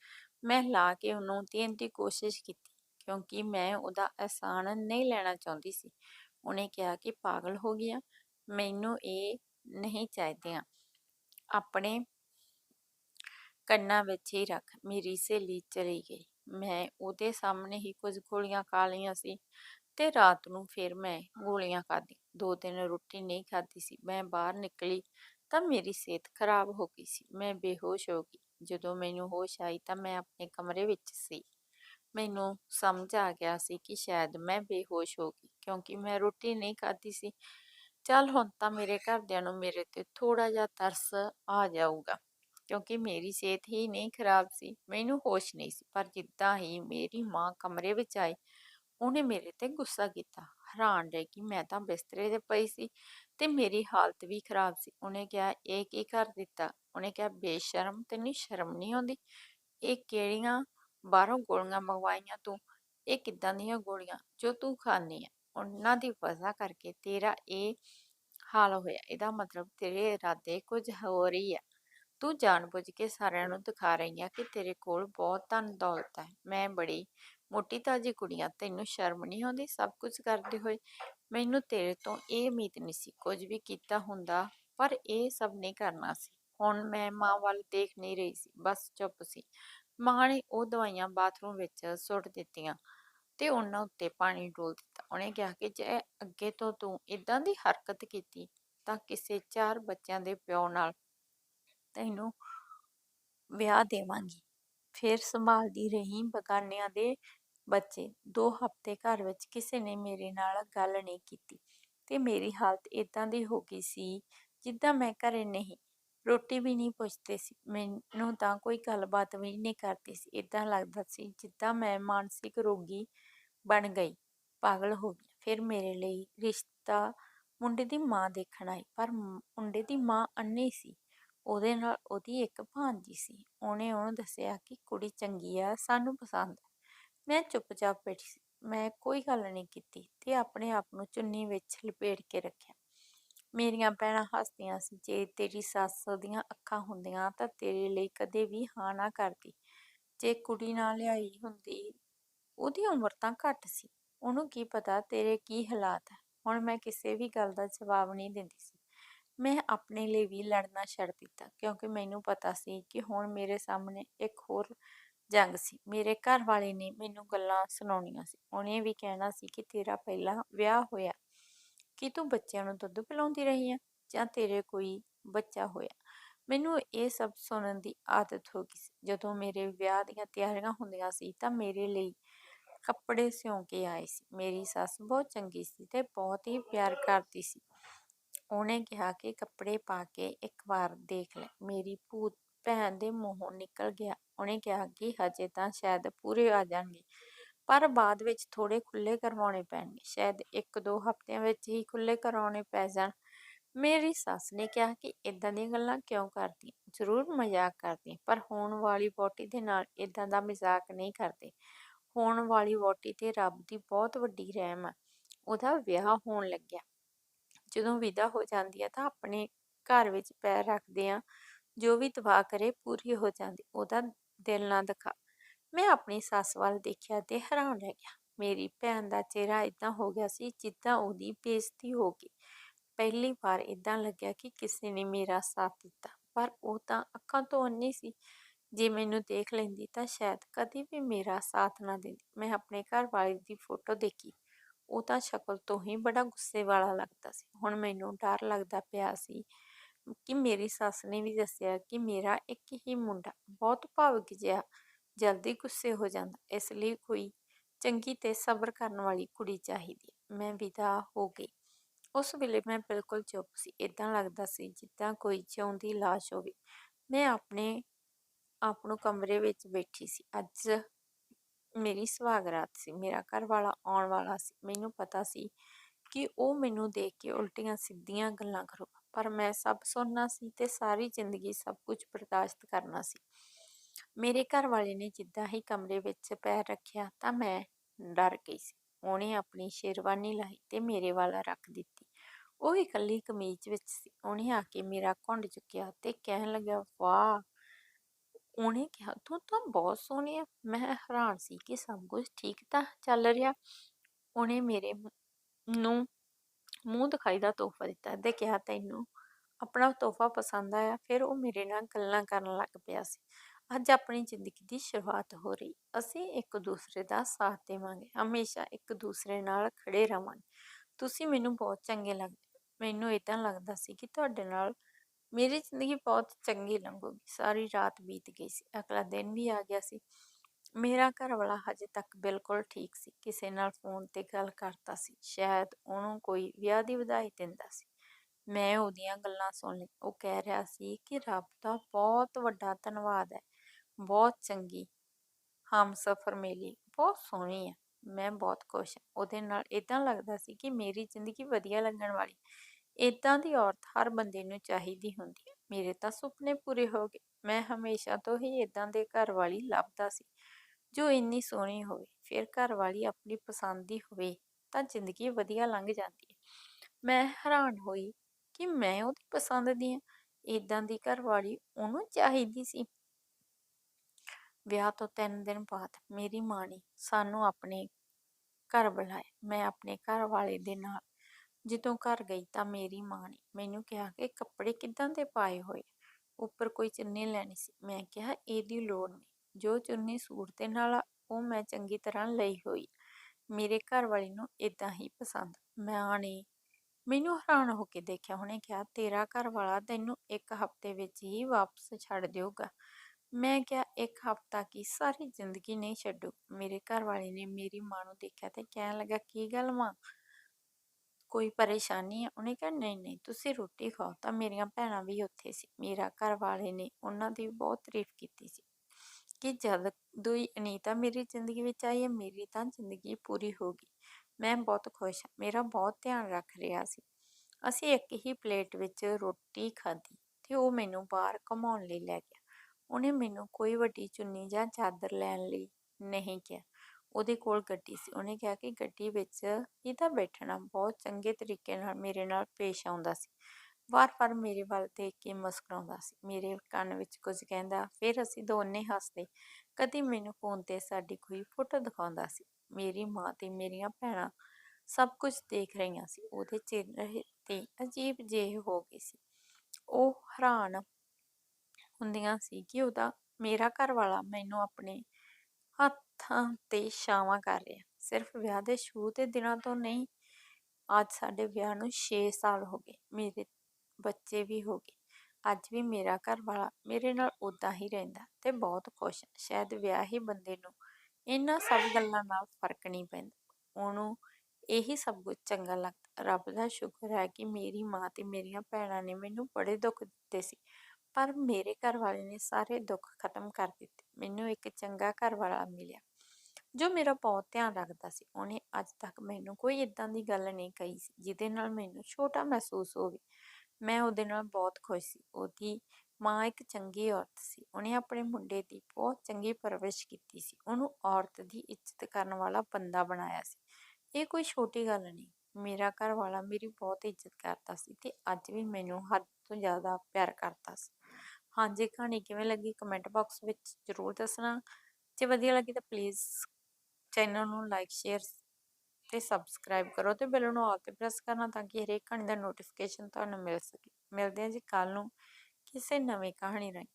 ਮੈਂ ਲਾ ਕੇ ਉਹਨੂੰ ਦੇਣ ਦੀ ਕੋਸ਼ਿਸ਼ ਕੀਤੀ, ਕਿਉਂਕਿ ਮੈਂ ਉਹਦਾ ਅਹਿਸਾਨ ਨਹੀਂ ਲੈਣਾ ਚਾਹੁੰਦੀ ਸੀ। ਉਹਨੇ ਕਿਹਾ ਕਿ ਪਾਗਲ ਹੋ ਗਿਆ, ਮੈਨੂੰ ਇਹ ਨਹੀਂ ਚਾਹੀਦੀਆਂ। ਆਪਣੇ ਕੰਨਾਂ ਵਿੱਚ ਹੀ ਰੱਖ, ਮੇਰੀ ਸਹੇਲੀ ਚਲੀ ਗਈ। ਮੈਂ ਉਹਦੇ ਸਾਹਮਣੇ ਹੀ ਕੁਝ ਗੋਲੀਆਂ ਖਾ ਲਈਆਂ ਸੀ। ਤੇ ਰਾਤ ਨੂੰ ਫਿਰ ਮੈਂ ਗੋਲੀਆਂ ਖਾਧੀ। ਦੋ ਦਿਨ ਰੋਟੀ ਨਹੀਂ ਖਾਧੀ ਸੀ। ਮੈਂ ਬਾਹਰ ਨਿਕਲੀ ਤਾਂ ਮੇਰੀ ਸਿਹਤ ਖਰਾਬ ਹੋ ਗਈ ਸੀ। ਮੈਂ ਬੇਹੋਸ਼ ਹੋ ਗਈ। ਜਦੋਂ ਮੈਨੂੰ ਹੋਸ਼ ਆਈ ਤਾਂ ਮੈਂ ਆਪਣੇ ਕਮਰੇ ਵਿੱਚ ਸੀ। ਮੈਨੂੰ ਸਮਝ ਆ ਗਿਆ ਸੀ ਕਿ ਸ਼ਾਇਦ ਮੈਂ ਬੇਹੋਸ਼ ਹੋ ਗਈ ਕਿਉਂਕਿ ਮੈਂ ਰੋਟੀ ਨਹੀਂ ਖਾਧੀ ਸੀ। ਚੱਲ ਹੁਣ ਤਾਂ ਮੇਰੇ ਘਰਦਿਆਂ ਨੂੰ ਮੇਰੇ ਤੇ ਥੋੜਾ ਜਿਹਾ ਤਰਸ ਆ ਜਾਊਗਾ ਕਿਉਂਕਿ ਮੇਰੀ ਸਿਹਤ ਹੀ ਨਹੀਂ ਖਰਾਬ ਸੀ। ਮੈਨੂੰ ਹੋਸ਼ ਨਹੀਂ ਸੀ ਪਰ ਜਿੱਦਾਂ ਹੀ ਮੇਰੀ ਮਾਂ ਕਮਰੇ ਵਿੱਚ ਆਈ ਉਹਨੇ ਮੇਰੇ ਤੇ ਗੁੱਸਾ ਕੀਤਾ, ਹੈਰਾਨ ਰਹਿ ਕਿ ਮੈਂ ਤਾਂ ਬਿਸਤਰੇ ਤੇ ਪਈ ਸੀ ਤੇ ਮੇਰੀ ਹਾਲਤ ਵੀ ਖਰਾਬ ਸੀ। ਉਹਨੇ ਕਿਹਾ, ਇਹ ਕੀ ਕਰ ਦਿੱਤਾ? ਉਹਨੇ ਕਿਹਾ, ਬੇਸ਼ਰਮ, ਤੈਨੂੰ ਸ਼ਰਮ ਨਹੀਂ ਆਉਂਦੀ? ਇਹ ਕਿਹੜੀਆਂ ਬਾਹਰੋਂ ਗੋਲੀਆਂ ਮੰਗਵਾਈਆਂ ਤੂੰ? ਇਹ ਕਿੱਦਾਂ ਦੀਆਂ ਗੋਲੀਆਂ ਜੋ ਤੂੰ ਖਾਣੀ ਆ? ਉਹਨਾਂ ਦੀ ਵਜ੍ਹਾ ਕਰਕੇ ਤੇਰਾ ਇਹ ਹਾਲ ਹੋਇਆ। ਇਹਦਾ ਮਤਲਬ ਤੇਰੇ ਇਰਾਦੇ ਕੁਝ ਹੋਰ ਹੀ ਆ। ਤੂੰ ਜਾਣਬੁੱਝ ਕੇ ਸਾਰਿਆਂ ਨੂੰ ਦਿਖਾ ਰਹੀ ਆ ਕਿ ਤੇਰੇ ਕੋਲ ਬਹੁਤ ਧਨ ਦੌਲਤ ਹੈ। ਮੈਂ ਬੜੀ ਮੋਟੀ ਤਾਜੀ ਕੁੜੀਆਂ, ਤੈਨੂੰ ਸ਼ਰਮ ਨਹੀਂ ਆਉਂਦੀ? ਸਭ ਕੁਝ ਕਰਦੇ ਹੋਏ ਮੈਨੂੰ ਤੇਰੇ ਤੋਂ ਇਹ ਉਮੀਦ ਨਹੀਂ ਸੀ ਕੁਝ ਵੀ ਕੀਤਾ ਹੁੰਦਾ, ਪਰ ਇਹ ਸਭ ਨਹੀਂ ਕਰਨਾ ਸੀ। ਹੁਣ ਮੈਂ ਮਾਂ ਵੱਲ ਦੇਖ ਨਹੀਂ ਰਹੀ ਸੀ, ਬਸ ਚੁੱਪ ਸੀ। ਮਾਂ ਨੇ ਉਹ ਦਵਾਈਆਂ ਬਾਥਰੂਮ ਵਿੱਚ ਸੁੱਟ ਦਿੱਤੀਆਂ ਤੇ ਉਹਨਾਂ ਉੱਤੇ ਪਾਣੀ ਡੋਲ ਦਿੱਤਾ। ਉਹਨੇ ਕਿਹਾ ਕਿ ਜੇ ਅੱਗੇ ਤੋਂ ਤੂੰ ਇਦਾਂ ਦੀ ਹਰਕਤ ਕੀਤੀ ਤਾਂ ਕਿਸੇ ਚਾਰ ਬੱਚਿਆਂ ਦੇ ਪਿਓ ਨਾਲ ਤੈਨੂੰ ਵਿਆਹ ਦੇਵਾਂਗੀ। ਫਿਰ ਸੰਭਾਲਦੀ ਰਹੀ ਬਗਾਨਿਆਂ ਦੇ ਬੱਚੇ ਦੋ ਹਫ਼ਤੇ ਘਰ ਵਿੱਚ ਕਿਸੇ ਨੇ ਮੇਰੇ ਨਾਲ ਗੱਲ ਨਹੀਂ ਕੀਤੀ ਤੇ ਮੇਰੀ ਹਾਲਤ ਇਦਾਂ ਦੀ ਹੋ ਗਈ ਸੀ ਜਿੱਦਾਂ ਮੈਂ ਘਰੇ ਨਹੀਂ, ਰੋਟੀ ਵੀ ਨਹੀਂ ਪੁੱਛਦੇ ਸੀ, ਮੈਨੂੰ ਤਾਂ ਕੋਈ ਗੱਲਬਾਤ ਵੀ ਨਹੀਂ ਕਰਦੀ ਸੀ ਇਦਾਂ ਲੱਗਦਾ ਸੀ ਜਿੱਦਾਂ ਮੈਂ ਮਾਨਸਿਕ ਰੋਗੀ ਬਣ ਗਈ, ਪਾਗਲ ਹੋ ਗਈ। ਫਿਰ ਮੇਰੇ ਲਈ ਰਿਸ਼ਤਾ ਮੁੰਡੇ ਦੀ ਮਾਂ ਦੇਖਣ ਆਈ, ਪਰ ਮੁੰਡੇ ਦੀ ਮਾਂ ਅੰਨੀ ਸੀ, ਉਹਦੇ ਨਾਲ ਉਹਦੀ ਇੱਕ ਭਾਂਜੀ ਸੀ, ਉਹਨੇ ਉਹਨੂੰ ਦੱਸਿਆ ਕਿ ਕੁੜੀ ਚੰਗੀ ਆ, ਸਾਨੂੰ ਪਸੰਦ ਮੈਂ ਚੁੱਪਚਾਪ ਬੈਠੀ ਸੀ। ਮੈਂ ਕੋਈ ਗੱਲ ਨਹੀਂ ਕੀਤੀ ਤੇ ਆਪਣੇ ਆਪ ਨੂੰ ਚੁੰਨੀ ਵਿੱਚ ਲਪੇਟ ਕੇ ਰੱਖਿਆ। ਮੇਰੀਆਂ ਭੈਣਾਂ ਹੱਸਦੀਆਂ ਸੀ, ਜੇ ਤੇਰੀ ਸੱਸ ਦੀਆਂ ਅੱਖਾਂ ਹੁੰਦੀਆਂ ਤਾਂ ਤੇਰੇ ਲਈ ਕਦੇ ਵੀ ਹਾਂ ਨਾ ਕਰਦੀ। ਜੇ ਕੁੜੀ ਨਾ ਲਿਆਈ ਹੁੰਦੀ, ਉਹਦੀ ਉਮਰ ਤਾਂ ਘੱਟ ਸੀ। ਉਹਨੂੰ ਕੀ ਪਤਾ ਤੇਰੇ ਕੀ ਹਾਲਾਤ ਹੈ ਹੁਣ ਮੈਂ ਕਿਸੇ ਵੀ ਗੱਲ ਦਾ ਜਵਾਬ ਨਹੀਂ ਦਿੰਦੀ ਸੀ। ਮੈਂ ਆਪਣੇ ਲਈ ਵੀ ਲੜਨਾ ਛੱਡ ਦਿੱਤਾ, ਕਿਉਂਕਿ ਮੈਨੂੰ ਪਤਾ ਸੀ ਕਿ ਹੁਣ ਮੇਰੇ ਸਾਹਮਣੇ ਇੱਕ ਹੋਰ ਜੰਗ ਸੀ। ਮੇਰੇ ਘਰ ਵਾਲੇ ਨੇ ਮੈਨੂੰ ਗੱਲਾਂ ਸੁਣਾਉਣੀਆਂ ਸੀ। ਉਹਨੇ ਵੀ ਕਹਿਣਾ ਸੀ ਕਿ ਤੇਰਾ ਪਹਿਲਾਂ ਵਿਆਹ ਹੋਇਆ। ਕਿ ਤੂੰ ਬੱਚਿਆਂ ਨੂੰ ਦੁੱਧ ਪਿਲਾਉਂਦੀ ਰਹੀ ਆ ਜਾਂ ਤੇਰੇ ਕੋਈ ਬੱਚਾ ਹੋਇਆ? ਮੈਨੂੰ ਇਹ ਸਭ ਸੁਣਨ ਦੀ ਆਦਤ ਹੋ ਗਈ ਸੀ। ਜਦੋਂ ਮੇਰੇ ਵਿਆਹ ਦੀਆਂ ਤਿਆਰੀਆਂ ਹੁੰਦੀਆਂ ਸੀ ਤਾਂ ਮੇਰੇ ਲਈ ਕੱਪੜੇ ਸਿਉਂ ਕੇ ਆਏ ਸੀ। ਮੇਰੀ ਸੱਸ ਬਹੁਤ ਚੰਗੀ ਸੀ ਤੇ ਬਹੁਤ ਹੀ ਪਿਆਰ ਕਰਦੀ ਸੀ। ਉਹਨੇ ਕਿਹਾ ਕਿ ਕੱਪੜੇ ਪਾ ਕੇ ਇੱਕ ਵਾਰ ਦੇਖ ਲੈ। ਮੇਰੀ ਭੂਤ ਭੈਣ ਦੇ ਮੂੰਹੋਂ ਨਿਕਲ ਗਿਆ। ਉਹਨੇ ਕਿਹਾ ਕਿ ਹਜੇ ਤਾਂ ਸ਼ਾਇਦ ਪੂਰੇ ਆ ਜਾਣਗੇ, ਪਰ ਬਾਅਦ ਵਿੱਚ ਥੋੜੇ ਖੁੱਲੇ ਕਰਵਾਉਣੇ ਪੈਣਗੇ। ਸ਼ਾਇਦ ਇੱਕ ਦੋ ਹਫ਼ਤਿਆਂ ਵਿੱਚ ਹੀ ਖੁੱਲੇ ਕਰਾਉਣੇ ਪੈ ਜਾਣ। ਮੇਰੀ ਸੱਸ ਨੇ ਕਿਹਾ ਕਿ ਇਦਾਂ ਦੀਆਂ ਗੱਲਾਂ ਕਿਉਂ ਕਰਦੀ? ਜ਼ਰੂਰ ਮਜ਼ਾਕ ਕਰਦੀ, ਪਰ ਹੋਣ ਵਾਲੀ ਵਹੁਟੀ ਦੇ ਨਾਲ ਇਦਾਂ ਦਾ ਮਜ਼ਾਕ ਨਹੀਂ ਕਰਦੇ। ਹੋਣ ਵਾਲੀ ਵਹੁਟੀ ਤੇ ਰੱਬ ਦੀ ਬਹੁਤ ਵੱਡੀ ਰਹਿਮ ਆ। ਉਹਦਾ ਵਿਆਹ ਹੋਣ ਲੱਗਿਆ। ਜਦੋਂ ਵਿਦਾ ਹੋ ਜਾਂਦੀ ਹੈ ਤਾਂ ਆਪਣੇ ਘਰ ਵਿੱਚ ਪੈਰ ਰੱਖਦੇ ਆ। ਜੋ ਵੀ ਦੁਆ ਕਰੇ ਪੂਰੀ ਹੋ ਜਾਂਦੀ। ਉਹਦਾ ਦਿਲ ਨਾ ਦਿਖਾ। ਮੈਂ ਆਪਣੀ ਸੱਸ ਵੱਲ ਦੇਖਿਆ ਤੇ ਹੈਰਾਨ ਰਹਿ ਗਿਆ। ਮੇਰੀ ਭੈਣ ਦਾ ਚਿਹਰਾ ਇਦਾਂ ਹੋ ਗਿਆ ਸੀ ਜਿੱਦਾਂ ਉਹਦੀ ਬੇਇੱਜ਼ਤੀ ਹੋ ਗਈ। ਪਹਿਲੀ ਵਾਰ ਇਦਾਂ ਲੱਗਿਆ ਕਿ ਕਿਸੇ ਨੇ ਮੇਰਾ ਸਾਥ ਦਿੱਤਾ, ਪਰ ਉਹ ਤਾਂ ਅੱਖਾਂ ਤੋਂ ਅੰਨੀ ਸੀ। ਜੇ ਮੈਨੂੰ ਦੇਖ ਲੈਂਦੀ ਤਾਂ ਸ਼ਾਇਦ ਕਦੇ ਵੀ ਮੇਰਾ ਸਾਥ ਨਾ ਦਿੰਦੀ। ਮੈਂ ਆਪਣੇ ਘਰ ਵਾਲੇ ਦੀ ਫੋਟੋ ਦੇਖੀ। ਉਹ ਤਾਂ ਸ਼ਕਲ ਤੋਂ ਹੀ ਬੜਾ ਗੁੱਸੇ ਵਾਲਾ ਲੱਗਦਾ ਸੀ। ਹੁਣ ਮੈਨੂੰ ਡਰ ਲੱਗਦਾ ਪਿਆ ਸੀ ਕਿ ਮੇਰੀ ਸੱਸ ਨੇ ਵੀ ਦੱਸਿਆ ਕਿ ਮੇਰਾ ਇੱਕ ਹੀ ਮੁੰਡਾ ਬਹੁਤ ਭਾਵੁਕ ਜਿਹਾ ਜਲਦੀ ਗੁੱਸੇ ਹੋ ਜਾਂਦਾ, ਇਸ ਲਈ ਕੋਈ ਚੰਗੀ ਤੇ ਸਬਰ ਕਰਨ ਵਾਲੀ ਕੁੜੀ ਚਾਹੀਦੀ। ਮੈਂ ਵਿਦਾ ਹੋ ਗਈ। ਉਸ ਵੇਲੇ ਮੈਂ ਬਿਲਕੁਲ ਚੁੱਪ ਸੀ। ਇਦਾਂ ਲੱਗਦਾ ਸੀ ਜਿੱਦਾਂ ਕੋਈ ਜਿਉਂਦੀ ਲਾਸ਼ ਹੋਵੇ। ਮੈਂ ਆਪਣੇ ਆਪ ਨੂੰ ਕਮਰੇ ਵਿੱਚ ਬੈਠੀ ਸੀ। ਅੱਜ ਮੇਰੀ ਸੁਹਾਗਰਾਤ ਸੀ। ਮੇਰਾ ਘਰ ਵਾਲਾ ਆਉਣ ਵਾਲਾ ਸੀ। ਮੈਨੂੰ ਪਤਾ ਸੀ ਕਿ ਉਹ ਮੈਨੂੰ ਦੇਖ ਕੇ ਉਲਟੀਆਂ ਸਿੱਧੀਆਂ ਗੱਲਾਂ ਕਰੂਗਾ। ਪਰ ਮੈਂ ਸਭ ਸੁਣਨਾ ਸੀ ਤੇ ਸਾਰੀ ਜ਼ਿੰਦਗੀ ਸਭ ਕੁਝ ਬਰਦਾਸ਼ਤ ਕਰਨਾ ਸੀ। ਮੇਰੇ ਘਰ ਵਾਲੇ ਨੇ ਜਿੱਦਾਂ ਹੀ ਕਮਰੇ ਵਿੱਚ ਪੈਰ ਰੱਖਿਆ ਤਾਂ ਮੈਂ ਡਰ ਗਈ ਸੀ। ਉਹਨੇ ਆਪਣੀ ਸ਼ੇਰਵਾਨੀ ਲਾਈ ਤੇ ਮੇਰੇ ਵੱਲ ਰੱਖ ਦਿੱਤੀ। ਉਹ ਇਕੱਲੀ ਕਮੀਜ਼ ਵਿੱਚ ਸੀ। ਉਹਨੇ ਆ ਕੇ ਮੇਰਾ ਘੁੰਡ ਚੁੱਕਿਆ ਤੇ ਕਹਿਣ ਲੱਗਾ, ਵਾਹ। ਉਹਨੇ ਕਿਹਾ, ਤੂੰ ਤਾਂ ਬਹੁਤ ਸੋਹਣੀ ਆ। ਮੈਂ ਹੈਰਾਨ ਸੀ ਕਿ ਸਭ ਕੁਝ ਠੀਕ ਤਾਂ ਚੱਲ ਰਿਹਾ। ਉਹਨੇ ਮੇਰੇ ਨੂੰ ਮੂੰਹ ਦਿਖਾਈ ਦਾ ਤੋਹਫਾ ਦਿੱਤਾ ਤੇ ਕਿਹਾ, ਤੈਨੂੰ ਆਪਣਾ ਤੋਹਫਾ ਪਸੰਦ ਆਇਆ? ਫਿਰ ਉਹ ਮੇਰੇ ਨਾਲ ਗੱਲਾਂ ਕਰਨ ਲੱਗ ਪਿਆ ਸੀ। ਅੱਜ ਆਪਣੀ ਜ਼ਿੰਦਗੀ ਦੀ ਸ਼ੁਰੂਆਤ ਹੋ ਰਹੀ। ਅਸੀਂ ਇੱਕ ਦੂਸਰੇ ਦਾ ਸਾਥ ਦੇਵਾਂਗੇ। ਹਮੇਸ਼ਾ ਇੱਕ ਦੂਸਰੇ ਨਾਲ ਖੜੇ ਰਵਾਂਗੇ ਤੁਸੀਂ ਮੈਨੂੰ ਬਹੁਤ ਚੰਗੇ ਲੱਗਦੇ ਮੈਨੂੰ ਇਦਾਂ ਲੱਗਦਾ ਸੀ ਕਿ ਤੁਹਾਡੇ ਨਾਲ ਮੇਰੀ ਜ਼ਿੰਦਗੀ ਬਹੁਤ ਚੰਗੀ ਲੰਘੂਗੀ। ਸਾਰੀ ਰਾਤ ਬੀਤ ਗਈ ਸੀ। ਅਗਲਾ ਦਿਨ ਵੀ ਆ ਗਿਆ ਸੀ। ਮੇਰਾ ਘਰਵਾਲਾ ਹਜੇ ਤੱਕ ਬਿਲਕੁਲ ਠੀਕ ਸੀ। ਕਿਸੇ ਨਾਲ ਫੋਨ ਤੇ ਗੱਲ ਕਰਦਾ ਸੀ। ਸ਼ਾਇਦ ਉਹਨੂੰ ਕੋਈ ਵਿਆਹ ਦੀ ਵਧਾਈ ਦਿੰਦਾ ਸੀ। ਮੈਂ ਉਹਦੀਆਂ ਗੱਲਾਂ ਸੁਣ ਲਈ। ਉਹ ਕਹਿ ਰਿਹਾ ਸੀ ਕਿ ਰੱਬ ਦਾ ਬਹੁਤ ਵੱਡਾ ਧੰਨਵਾਦ ਹੈ। ਬਹੁਤ ਚੰਗੀ ਹਮਸਫਰ ਮਿਲੀ। ਬਹੁਤ ਸੋਹਣੀ ਹੈ। ਮੈਂ ਬਹੁਤ ਖੁਸ਼ ਹਾਂ। ਉਹਦੇ ਨਾਲ ਇਦਾਂ ਲੱਗਦਾ ਸੀ ਕਿ ਮੇਰੀ ਜ਼ਿੰਦਗੀ ਵਧੀਆ ਲੱਗਣ ਵਾਲੀ ਇਦਾਂ ਦੀ ਔਰਤ ਹਰ ਬੰਦੇ ਨੂੰ ਚਾਹੀਦੀ ਹੁੰਦੀ ਹੈ। ਮੇਰੇ ਤਾਂ ਸੁਪਨੇ ਪੂਰੇ ਹੋ ਗਏ। ਮੈਂ ਹਮੇਸ਼ਾ ਤੋਂ ਹੀ ਇਦਾਂ ਦੇ ਘਰ ਵਾਲੀ ਲੱਭਦਾ ਸੀ। ਜੋ ਇੰਨੀ ਸੋਹਣੀ ਹੋਵੇ, ਫਿਰ ਘਰ ਵਾਲੀ ਆਪਣੀ ਪਸੰਦ ਦੀ ਹੋਵੇ, ਤਾਂ ਜ਼ਿੰਦਗੀ ਵਧੀਆ ਲੰਘ ਜਾਂਦੀ ਹੈ ਮੈਂ ਹੈਰਾਨ ਹੋਈ ਕਿ ਮੈਂ ਉਹਦੀ ਪਸੰਦ ਦੀ ਹਾਂ ਇਦਾਂ ਦੀ ਘਰ ਵਾਲੀ ਉਹਨੂੰ ਚਾਹੀਦੀ ਸੀ। ਵਿਆਹ ਤੋਂ ਤਿੰਨ ਦਿਨ ਬਾਅਦ ਮੇਰੀ ਮਾਂ ਨੇ ਸਾਨੂੰ ਆਪਣੇ ਘਰ ਬੁਲਾਇਆ। ਮੈਂ ਆਪਣੇ ਘਰ ਵਾਲੇ ਦੇ ਨਾਲ, ਜਦੋਂ ਘਰ ਗਈ ਤਾਂ ਮੇਰੀ ਮਾਂ ਨੇ ਮੈਨੂੰ ਕਿਹਾ ਕਿ ਕੱਪੜੇ ਕਿੱਦਾਂ ਦੇ ਪਾਏ ਹੋਏ? ਉੱਪਰ ਕੋਈ ਚੁੰਨੀ ਲੈਣੀ ਸੀ। ਮੈਂ ਕਿਹਾ, ਇਹਦੀ ਲੋੜ ਨਹੀਂ ਜੋ ਚੁੰਨੀ ਸੂਟ ਦੇ ਨਾਲ ਉਹ ਮੈਂ ਚੰਗੀ ਤਰ੍ਹਾਂ ਲਈ ਹੋਈ। ਮੇਰੇ ਘਰ ਵਾਲੀ ਨੂੰ ਇਦਾਂ ਹੀ ਪਸੰਦ। ਮੈਂ ਨੇ ਮੈਨੂੰ ਹੈਰਾਨ ਹੋ ਕੇ ਦੇਖਿਆ, ਉਹਨੇ ਕਿਹਾ, ਤੇਰਾ ਘਰ ਵਾਲਾ ਤੈਨੂੰ ਇੱਕ ਹਫ਼ਤੇ ਵਿੱਚ ਹੀ ਵਾਪਸ ਛੱਡ ਦੇਊਗਾ। ਮੈਂ ਕਿਹਾ, ਇੱਕ ਹਫ਼ਤਾ ਕੀ? ਸਾਰੀ ਜ਼ਿੰਦਗੀ ਨਹੀਂ ਛੱਡੂ। ਮੇਰੇ ਘਰ ਵਾਲੇ ਨੇ ਮੇਰੀ ਮਾਂ ਨੂੰ ਦੇਖਿਆ ਤੇ ਕਹਿਣ ਲੱਗਾ, ਕੀ ਗੱਲ ਮਾਂ? ਕੋਈ ਪਰੇਸ਼ਾਨੀ ਹੈ ਉਹਨੇ ਕਿਹਾ, ਨਹੀਂ ਨਹੀਂ, ਤੁਸੀਂ ਰੋਟੀ ਖਾਓ। ਤਾਂ ਮੇਰੀਆਂ ਭੈਣਾਂ ਵੀ ਉੱਥੇ ਸੀ। ਮੇਰਾ ਘਰ ਵਾਲੇ ਨੇ ਉਹਨਾਂ ਦੀ ਬਹੁਤ ਤਾਰੀਫ ਕੀਤੀ ਸੀ। ਕਿ ਜਦ ਦੋਈ ਅਨੀਤਾ ਮੇਰੀ ਜ਼ਿੰਦਗੀ ਵਿੱਚ ਆਈ ਹੈ, ਮੇਰੀ ਤਾਂ ਜ਼ਿੰਦਗੀ ਪੂਰੀ ਹੋ ਗਈ। ਮੈਂ ਬਹੁਤ ਖੁਸ਼ ਹਾਂ, ਮੇਰਾ ਬਹੁਤ ਧਿਆਨ ਰੱਖ ਰਿਹਾ ਸੀ। ਅਸੀਂ ਇੱਕ ਹੀ ਪਲੇਟ ਵਿੱਚ ਰੋਟੀ ਖਾਧੀ ਤੇ ਉਹ ਮੈਨੂੰ ਬਾਹਰ ਘੁਮਾਉਣ ਲਈ ਲੈ ਗਿਆ। ਉਹਨੇ ਮੈਨੂੰ ਕੋਈ ਵੱਡੀ ਚੁੰਨੀ ਜਾਂ ਚਾਦਰ ਲੈਣ ਲਈ ਨਹੀਂ ਕਿਹਾ। ਉਹਦੇ ਕੋਲ ਗੱਡੀ ਸੀ। ਉਹਨੇ ਕਿਹਾ ਕਿ ਗੱਡੀ ਵਿੱਚ ਇਹਦਾ ਬੈਠਣਾ ਬਹੁਤ ਚੰਗੇ ਤਰੀਕੇ ਨਾਲ ਮੇਰੇ ਨਾਲ ਪੇਸ਼ ਆਉਂਦਾ ਸੀ। ਵਾਰ-ਵਾਰ ਮੇਰੇ ਵੱਲ ਦੇਖ ਕੇ ਮੁਸਕਰਾਉਂਦਾ ਸੀ। ਮੇਰੇ ਕੰਨ ਵਿੱਚ ਕੁਝ ਕਹਿੰਦਾ, ਫਿਰ ਅਸੀਂ ਦੋਨੇ ਹੱਸਦੇ। ਕਦੀ ਮੈਨੂੰ ਫੋਨ ਤੇ ਸਾਡੀ ਕੋਈ ਫੋਟੋ ਦਿਖਾਉਂਦਾ ਸੀ। ਮੇਰੀ ਮਾਂ ਤੇ ਮੇਰੀਆਂ ਭੈਣਾਂ ਸਭ ਕੁਝ ਦੇਖ ਰਹੀਆਂ ਸੀ। ਉਹਦੇ ਚਿਹਰੇ ਤੇ ਅਜੀਬ ਜਿਹੇ ਹੋ ਗਏ ਸੀ। ਉਹ ਹੈਰਾਨ ਹੁੰਦੀਆਂ ਸੀ ਕਿ ਉਹਦਾ ਮੇਰਾ ਘਰ ਵਾਲਾ ਮੈਨੂੰ ਆਪਣੇ ਹੱਥਾਂ ਤੇ ਛਾਵਾਂ ਕਰ ਰਿਹਾ। ਸਿਰਫ ਵਿਆਹ ਦੇ ਸ਼ੁਰੂ ਦੇ ਦਿਨਾਂ ਤੋਂ ਨਹੀਂ, ਅੱਜ ਸਾਡੇ ਵਿਆਹ ਨੂੰ 6 ਸਾਲ ਹੋ ਗਏ। ਮੇਰੇ ਬੱਚੇ ਵੀ ਹੋ ਗਏ। ਅੱਜ ਵੀ ਮੇਰਾ ਘਰ ਵਾਲਾ ਮੇਰੇ ਨਾਲ ਉਦਾਂ ਹੀ ਰਹਿੰਦਾ ਤੇ ਬਹੁਤ ਖੁਸ਼ ਹੈ ਸ਼ਾਇਦ ਵਿਆਹੀ ਬੰਦੇ ਨੂੰ ਇਹਨਾਂ ਸਭ ਗੱਲਾਂ ਨਾਲ ਫ਼ਰਕ ਨਹੀਂ ਪੈਂਦਾ। ਉਹਨੂੰ ਇਹੀ ਸਭ ਕੁਝ ਚੰਗਾ ਲੱਗਦਾ। ਰੱਬ ਦਾ ਸ਼ੁਕਰ ਹੈ ਕਿ ਮੇਰੀ ਮਾਂ ਤੇ ਮੇਰੀਆਂ ਭੈਣਾਂ ਨੇ ਮੈਨੂੰ ਬੜੇ ਦੁੱਖ ਦਿੱਤੇ ਸੀ। ਪਰ ਮੇਰੇ ਘਰ ਵਾਲੇ ਨੇ ਸਾਰੇ ਦੁੱਖ ਖਤਮ ਕਰ ਦਿੱਤੇ। ਮੈਨੂੰ ਇੱਕ ਚੰਗਾ ਘਰ ਵਾਲਾ ਮਿਲਿਆ, ਜੋ ਮੇਰਾ ਬਹੁਤ ਧਿਆਨ ਰੱਖਦਾ ਸੀ। ਉਹਨੇ ਅੱਜ ਤੱਕ ਮੈਨੂੰ ਕੋਈ ਇਦਾਂ ਦੀ ਗੱਲ ਨਹੀਂ ਕਹੀ ਸੀ, ਜਿਹਦੇ ਨਾਲ ਮੈਨੂੰ ਛੋਟਾ ਮਹਿਸੂਸ ਹੋਵੇ। ਮੈਂ ਉਹਦੇ ਨਾਲ ਬਹੁਤ ਖੁਸ਼ ਸੀ। ਉਹਦੀ ਮਾਂ ਇੱਕ ਚੰਗੀ ਔਰਤ ਸੀ। ਉਹਨੇ ਆਪਣੇ ਮੁੰਡੇ ਦੀ ਬਹੁਤ ਚੰਗੀ ਪਰਵਰਿਸ਼ ਕੀਤੀ ਸੀ। ਉਹਨੂੰ ਔਰਤ ਦੀ ਇੱਜ਼ਤ ਕਰਨ ਵਾਲਾ ਬੰਦਾ ਬਣਾਇਆ ਸੀ। ਇਹ ਕੋਈ ਛੋਟੀ ਗੱਲ ਨਹੀਂ। ਮੇਰਾ ਘਰ ਵਾਲਾ ਮੇਰੀ ਬਹੁਤ ਇੱਜ਼ਤ ਕਰਦਾ ਸੀ ਤੇ ਅੱਜ ਵੀ ਮੈਨੂੰ ਹੱਦ ਤੋਂ ਜ਼ਿਆਦਾ ਪਿਆਰ ਕਰਦਾ ਸੀ। ਹਾਂਜੀ, ਕਹਾਣੀ ਕਿਵੇਂ ਲੱਗੀ ਕਮੈਂਟ ਬਾਕਸ ਵਿੱਚ ਜ਼ਰੂਰ ਦੱਸਣਾ। ਜੇ ਵਧੀਆ ਲੱਗੀ ਤਾਂ ਪਲੀਜ਼ ਚੈਨਲ ਨੂੰ ਲਾਈਕ ਸ਼ੇਅਰ ਤੇ ਸਬਸਕ੍ਰਾਈਬ ਕਰੋ ਤੇ ਬੈਲ ਨੂੰ ਆਲ ਤੇ ਪ੍ਰੈਸ ਕਰਨਾ ਤਾਂ ਕਿ ਹਰੇਕ ਕਹਾਣੀ ਦਾ ਨੋਟੀਫਿਕੇਸ਼ਨ ਤੁਹਾਨੂੰ ਮਿਲ ਸਕੇ। ਮਿਲਦੇ ਹਾਂ ਜੀ ਕੱਲ ਨੂੰ ਕਿਸੇ ਨਵੀਂ ਕਹਾਣੀ ਰਾਹੀਂ।